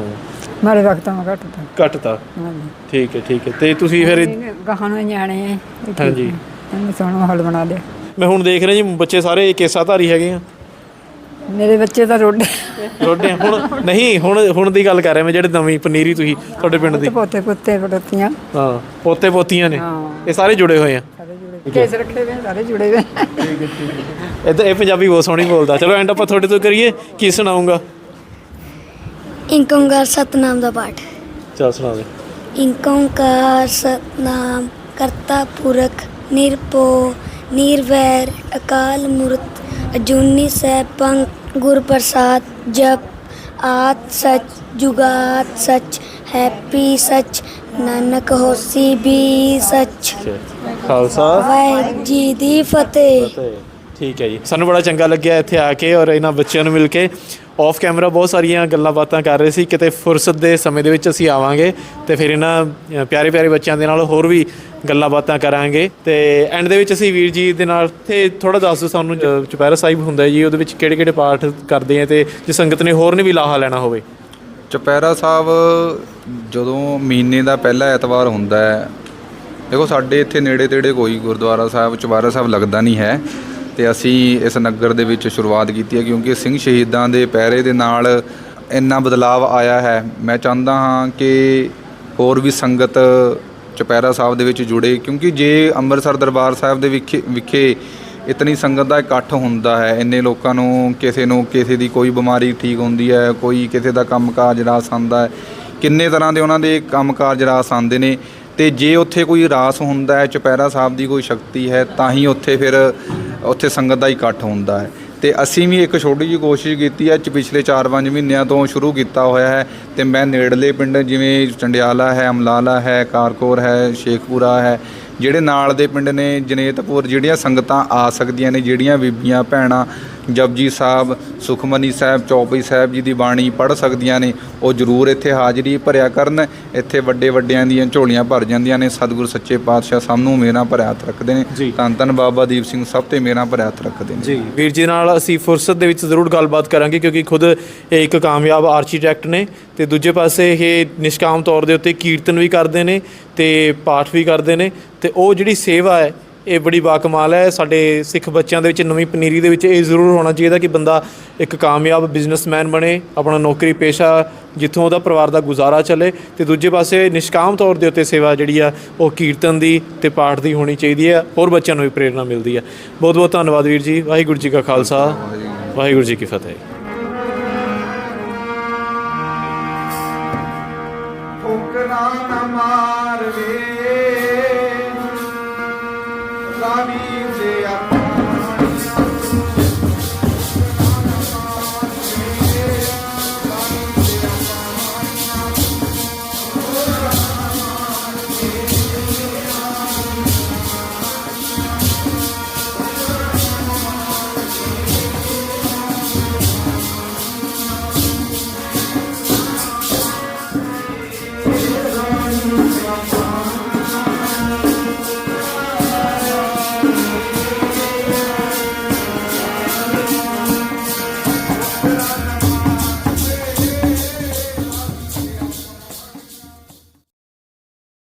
ਮਾਰੇ ਵਕਤਾਂ ਮੈਂ ਘੱਟ ਤਾ। ਘੱਟ ਤਾਂ। ਹਾਂਜੀ। ਠੀਕ ਹੈ ਠੀਕ ਹੈ। ਤੇ ਤੁਸੀਂ ਫਿਰ ਗਾਹਾਂ ਨੂੰ ਇਹ ਠੀਕ ਹਾਂਜੀ। ਇਹਨੇ ਸੋਹਣਾ ਹੱਲ ਬਣਾ ਲਿਆ। ਮੈਂ ਹੁਣ ਦੇਖ ਰਿਹਾ ਜੀ ਬੱਚੇ ਸਾਰੇ ਕੇਸਾਧਾਰੀ ਹੈਗੇ ਆ। ਮੇਰੇ ਬੱਚੇ ਤਾਂ ਰੋਡੇ। ਰੋਡੇ ਹੁਣ ਨਹੀਂ ਹੁਣ ਹੁਣ ਦੀ ਗੱਲ ਕਰ ਰਿਹਾ ਮੈਂ ਜਿਹੜੇ ਨਵੀਂ ਪਨੀਰੀ ਤੁਸੀਂ ਤੁਹਾਡੇ ਪਿੰਡ ਦੀ। ਪੋਤੇ ਪੁੱਤੇ ਪੜੋਤੀਆਂ ਹਾਂ ਪੋਤੇ ਪੋਤੀਆਂ ਨੇ। ਹਾਂ। ਇਹ ਸਾਰੇ ਜੁੜੇ ਹੋਏ ਆ। ਸਾਰੇ ਕੇਸ ਰੱਖੇ ਵੇ ਸਾਰੇ ਜੁੜੇ ਵੇ ਇਹ ਤਾਂ ਇਹ ਪੰਜਾਬੀ ਬਹੁਤ ਸੋਹਣੀ ਬੋਲਦਾ। ਚਲੋ ਐਂਡ ਆਪਾਂ ਤੁਹਾਡੇ ਤੋਂ ਕਰੀਏ ਕੀ ਸੁਣਾਉਂਗਾ? ਇੱਕ ਓਂਕਾਰ ਸਤਨਾਮ ਦਾ ਪਾਠ। ਚਲ ਸੁਣਾ ਦੇ। ਇੱਕ ਓਂਕਾਰ ਸਤਨਾਮ ਕਰਤਾ ਪੁਰਖ ਨਿਰਭਉ ਨਿਰਵੈਰ ਅਕਾਲ ਮੂਰਤ ਅਜੂਨੀ ਸੈਭੰ ਗੁਰ ਪ੍ਰਸਾਦ ਜਪ ਆਦ ਸਚ ਜੁਗਾਦ ਸਚ ਹੈਪੀ ਸਚ ਨਾਨਕ ਹੋਸੀ ਵੀ ਸਚ। ਖਾਲਸਾ। ਵਾਹਿਗੁਰੂ ਜੀ ਦੀ ਫਤਿਹ। ਠੀਕ ਹੈ ਜੀ। ਸਾਨੂੰ ਬੜਾ ਚੰਗਾ ਲੱਗਿਆ ਇੱਥੇ ਆ ਕੇ ਔਰ ਇਹਨਾਂ ਬੱਚਿਆਂ ਨੂੰ ਮਿਲ ਕੇ। ਆਫ ਕੈਮਰਾ ਬਹੁਤ ਸਾਰੀਆਂ ਗੱਲਾਂ ਬਾਤਾਂ ਕਰ ਰਹੇ ਸੀ। ਕਿਤੇ ਫੁਰਸਤ ਦੇ ਸਮੇਂ ਦੇ ਵਿੱਚ ਅਸੀਂ ਆਵਾਂਗੇ ਤੇ ਫਿਰ ਇਹਨਾਂ ਪਿਆਰੇ ਪਿਆਰੇ ਬੱਚਿਆਂ ਦੇ ਨਾਲ ਹੋਰ ਵੀ ਗੱਲਾਂ ਬਾਤਾਂ ਕਰਾਂਗੇ। ਤੇ ਐਂਡ ਦੇ ਵਿੱਚ ਅਸੀਂ ਵੀਰ ਜੀ ਦੇ ਨਾਲ ਤੇ ਥੋੜਾ ਦੱਸ ਦਿਓ ਸਾਨੂੰ ਜ- ਚੁਪਹਿਰਾ ਸਾਹਿਬ ਹੁੰਦਾ ਜੀ ਉਹਦੇ ਵਿੱਚ ਕਿਹੜੇ ਕਿਹੜੇ ਪਾਠ ਕਰਦੇ ਆ ਤੇ ਜੇ ਸੰਗਤ ਨੇ ਹੋਰ ਨੇ ਵੀ ਲਾਹਾ ਲੈਣਾ ਹੋਵੇ। ਚੁਪਹਿਰਾ ਸਾਹਿਬ ਜਦੋਂ ਮਹੀਨੇ ਦਾ ਪਹਿਲਾ ਐਤਵਾਰ ਹੁੰਦਾ ਹੈ, ਦੇਖੋ ਸਾਡੇ ਇੱਥੇ ਨੇੜੇ ਤੇੜੇ ਕੋਈ ਗੁਰਦੁਆਰਾ ਸਾਹਿਬ ਚੁਪਹਿਰਾ ਸਾਹਿਬ ਲੱਗਦਾ ਨਹੀਂ ਹੈ ਤੇ ਅਸੀਂ ਇਸ ਨਗਰ ਦੇ ਵਿੱਚ ਸ਼ੁਰੂਆਤ ਕੀਤੀ ਹੈ ਕਿਉਂਕਿ ਸਿੰਘ ਸ਼ਹੀਦਾਂ ਦੇ ਪਹਿਰੇ ਦੇ ਨਾਲ ਇੰਨਾ ਬਦਲਾਵ ਆਇਆ ਹੈ। ਮੈਂ ਚਾਹੁੰਦਾ ਹਾਂ ਕਿ ਹੋਰ ਵੀ ਸੰਗਤ ਚੁਪਹਿਰਾ ਸਾਹਿਬ ਦੇ ਵਿੱਚ ਜੁੜੇ, ਕਿਉਂਕਿ ਜੇ ਅੰਮ੍ਰਿਤਸਰ ਦਰਬਾਰ ਸਾਹਿਬ ਦੇ ਵਿਖੇ ਵਿਖੇ ਇਤਨੀ ਸੰਗਤ ਦਾ ਇਕੱਠ ਹੁੰਦਾ ਹੈ, ਇੰਨੇ ਲੋਕਾਂ ਨੂੰ ਕਿਸੇ ਨੂੰ ਕਿਸੇ ਦੀ ਕੋਈ ਬਿਮਾਰੀ ਠੀਕ ਹੁੰਦੀ ਹੈ, ਕੋਈ ਕਿਸੇ ਦਾ ਕੰਮਕਾਜ ਰਾਸ ਆਉਂਦਾ ਹੈ, ਕਿੰਨੇ ਤਰ੍ਹਾਂ ਦੇ ਉਹਨਾਂ ਦੇ ਕੰਮਕਾਜ ਰਾਸ ਆਉਂਦੇ ਨੇ, ਤੇ ਜੇ ਉੱਥੇ ਕੋਈ ਰਾਸ ਹੁੰਦਾ ਹੈ, ਚੁਪਹਿਰਾ ਸਾਹਿਬ ਦੀ ਕੋਈ ਸ਼ਕਤੀ ਹੈ, ਤਾਂ ਹੀ ਉੱਥੇ ਫਿਰ ਉੱਥੇ ਸੰਗਤ ਦਾ ਇਕੱਠ ਹੁੰਦਾ ਹੈ। ਤੇ ਅਸੀਂ ਵੀ ਇੱਕ ਛੋਟੀ ਜਿਹੀ ਕੋਸ਼ਿਸ਼ ਕੀਤੀ ਹੈ, ਚ ਪਿਛਲੇ 4-5 ਮਹੀਨਿਆਂ ਤੋਂ ਸ਼ੁਰੂ ਕੀਤਾ ਹੋਇਆ ਹੈ, ਤੇ ਮੈਂ ਨੇੜਲੇ ਪਿੰਡ ਜਿਵੇਂ ਚੰਡਿਆਲਾ ਹੈ, ਅਮਲਾਲਾ ਹੈ, ਕਾਰਕੋਰ ਹੈ, ਸ਼ੇਖਪੁਰਾ ਹੈ ਜਿਹੜੇ ਨਾਲ ਦੇ ਪਿੰਡ ਨੇ ਜਨੇਤਪੁਰ ਜਿਹੜੀਆਂ ਸੰਗਤਾਂ ਆ ਸਕਦੀਆਂ ਨੇ ਜਿਹੜੀਆਂ ਬੀਬੀਆਂ ਭੈਣਾਂ ਜਪਜੀ ਸਾਹਿਬ ਸੁਖਮਨੀ ਸਾਹਿਬ ਚੌਪਈ ਸਾਹਿਬ ਜੀ ਦੀ ਬਾਣੀ ਪੜ੍ਹ ਸਕਦੀਆਂ ਨੇ ਉਹ ਜ਼ਰੂਰ ਇੱਥੇ ਹਾਜ਼ਰੀ ਭਰਿਆ ਕਰਨ। ਇੱਥੇ ਵੱਡੇ ਵੱਡਿਆਂ ਦੀਆਂ ਝੋਲੀਆਂ ਭਰ ਜਾਂਦੀਆਂ ਨੇ। ਸਤਿਗੁਰੂ ਸੱਚੇ ਪਾਤਸ਼ਾਹ ਸਭ ਨੂੰ ਮੇਰਾ ਭਰਿਆ ਹੱਥ ਰੱਖਦੇ ਨੇ। ਧੰਨ ਧੰਨ ਬਾਬਾ ਦੀਪ ਸਿੰਘ ਸਭ ਤੇ ਮੇਰਾ ਭਰਿਆ ਹੱਥ ਰੱਖਦੇ ਨੇ। ਜੀ। ਵੀਰ ਜੀ ਨਾਲ ਅਸੀਂ ਫੁਰਸਤ ਦੇ ਵਿੱਚ ਜ਼ਰੂਰ ਗੱਲਬਾਤ ਕਰਾਂਗੇ ਕਿਉਂਕਿ ਖੁਦ ਇੱਕ ਕਾਮਯਾਬ ਆਰਕੀਟੈਕਟ ਨੇ ਤੇ ਦੂਜੇ ਪਾਸੇ ਇਹ ਨਿਸ਼ਕਾਮ ਤੌਰ ਦੇ ਉੱਤੇ ਕੀਰਤਨ ਵੀ ਕਰਦੇ ਨੇ ਤੇ ਪਾਠ ਵੀ ਕਰਦੇ ਨੇ ਤੇ ਉਹ ਜਿਹੜੀ ਸੇਵਾ ਹੈ ਇਹ ਬੜੀ ਬਾਕਮਾਲ ਹੈ। ਸਾਡੇ ਸਿੱਖ ਬੱਚਿਆਂ ਦੇ ਵਿੱਚ, ਨਵੀਂ ਪਨੀਰੀ ਦੇ ਵਿੱਚ ਇਹ ਜ਼ਰੂਰ ਹੋਣਾ ਚਾਹੀਦਾ ਕਿ ਬੰਦਾ ਇੱਕ ਕਾਮਯਾਬ ਬਿਜ਼ਨਸਮੈਨ ਬਣੇ, ਆਪਣਾ ਨੌਕਰੀ ਪੇਸ਼ਾ ਜਿੱਥੋਂ ਉਹਦਾ ਪਰਿਵਾਰ ਦਾ ਗੁਜ਼ਾਰਾ ਚੱਲੇ ਤੇ ਦੂਜੇ ਪਾਸੇ ਨਿਸ਼ਕਾਮ ਤੌਰ ਦੇ ਉੱਤੇ ਸੇਵਾ ਜਿਹੜੀ ਆ, ਉਹ ਕੀਰਤਨ ਦੀ ਤੇ ਪਾਠ ਦੀ ਹੋਣੀ ਚਾਹੀਦੀ ਹੈ। ਹੋਰ ਬੱਚਿਆਂ ਨੂੰ ਵੀ ਪ੍ਰੇਰਣਾ ਮਿਲਦੀ ਹੈ ਬਹੁਤ ਬਹੁਤ ਧੰਨਵਾਦ ਵੀਰ ਜੀ। ਵਾਹਿਗੁਰੂ ਜੀ ਕਾ ਖਾਲਸਾ। ਵਾਹਿਗੁਰੂ ਜੀ ਕੀ ਫਤਿਹ। ਮਾਰ ਵੇ।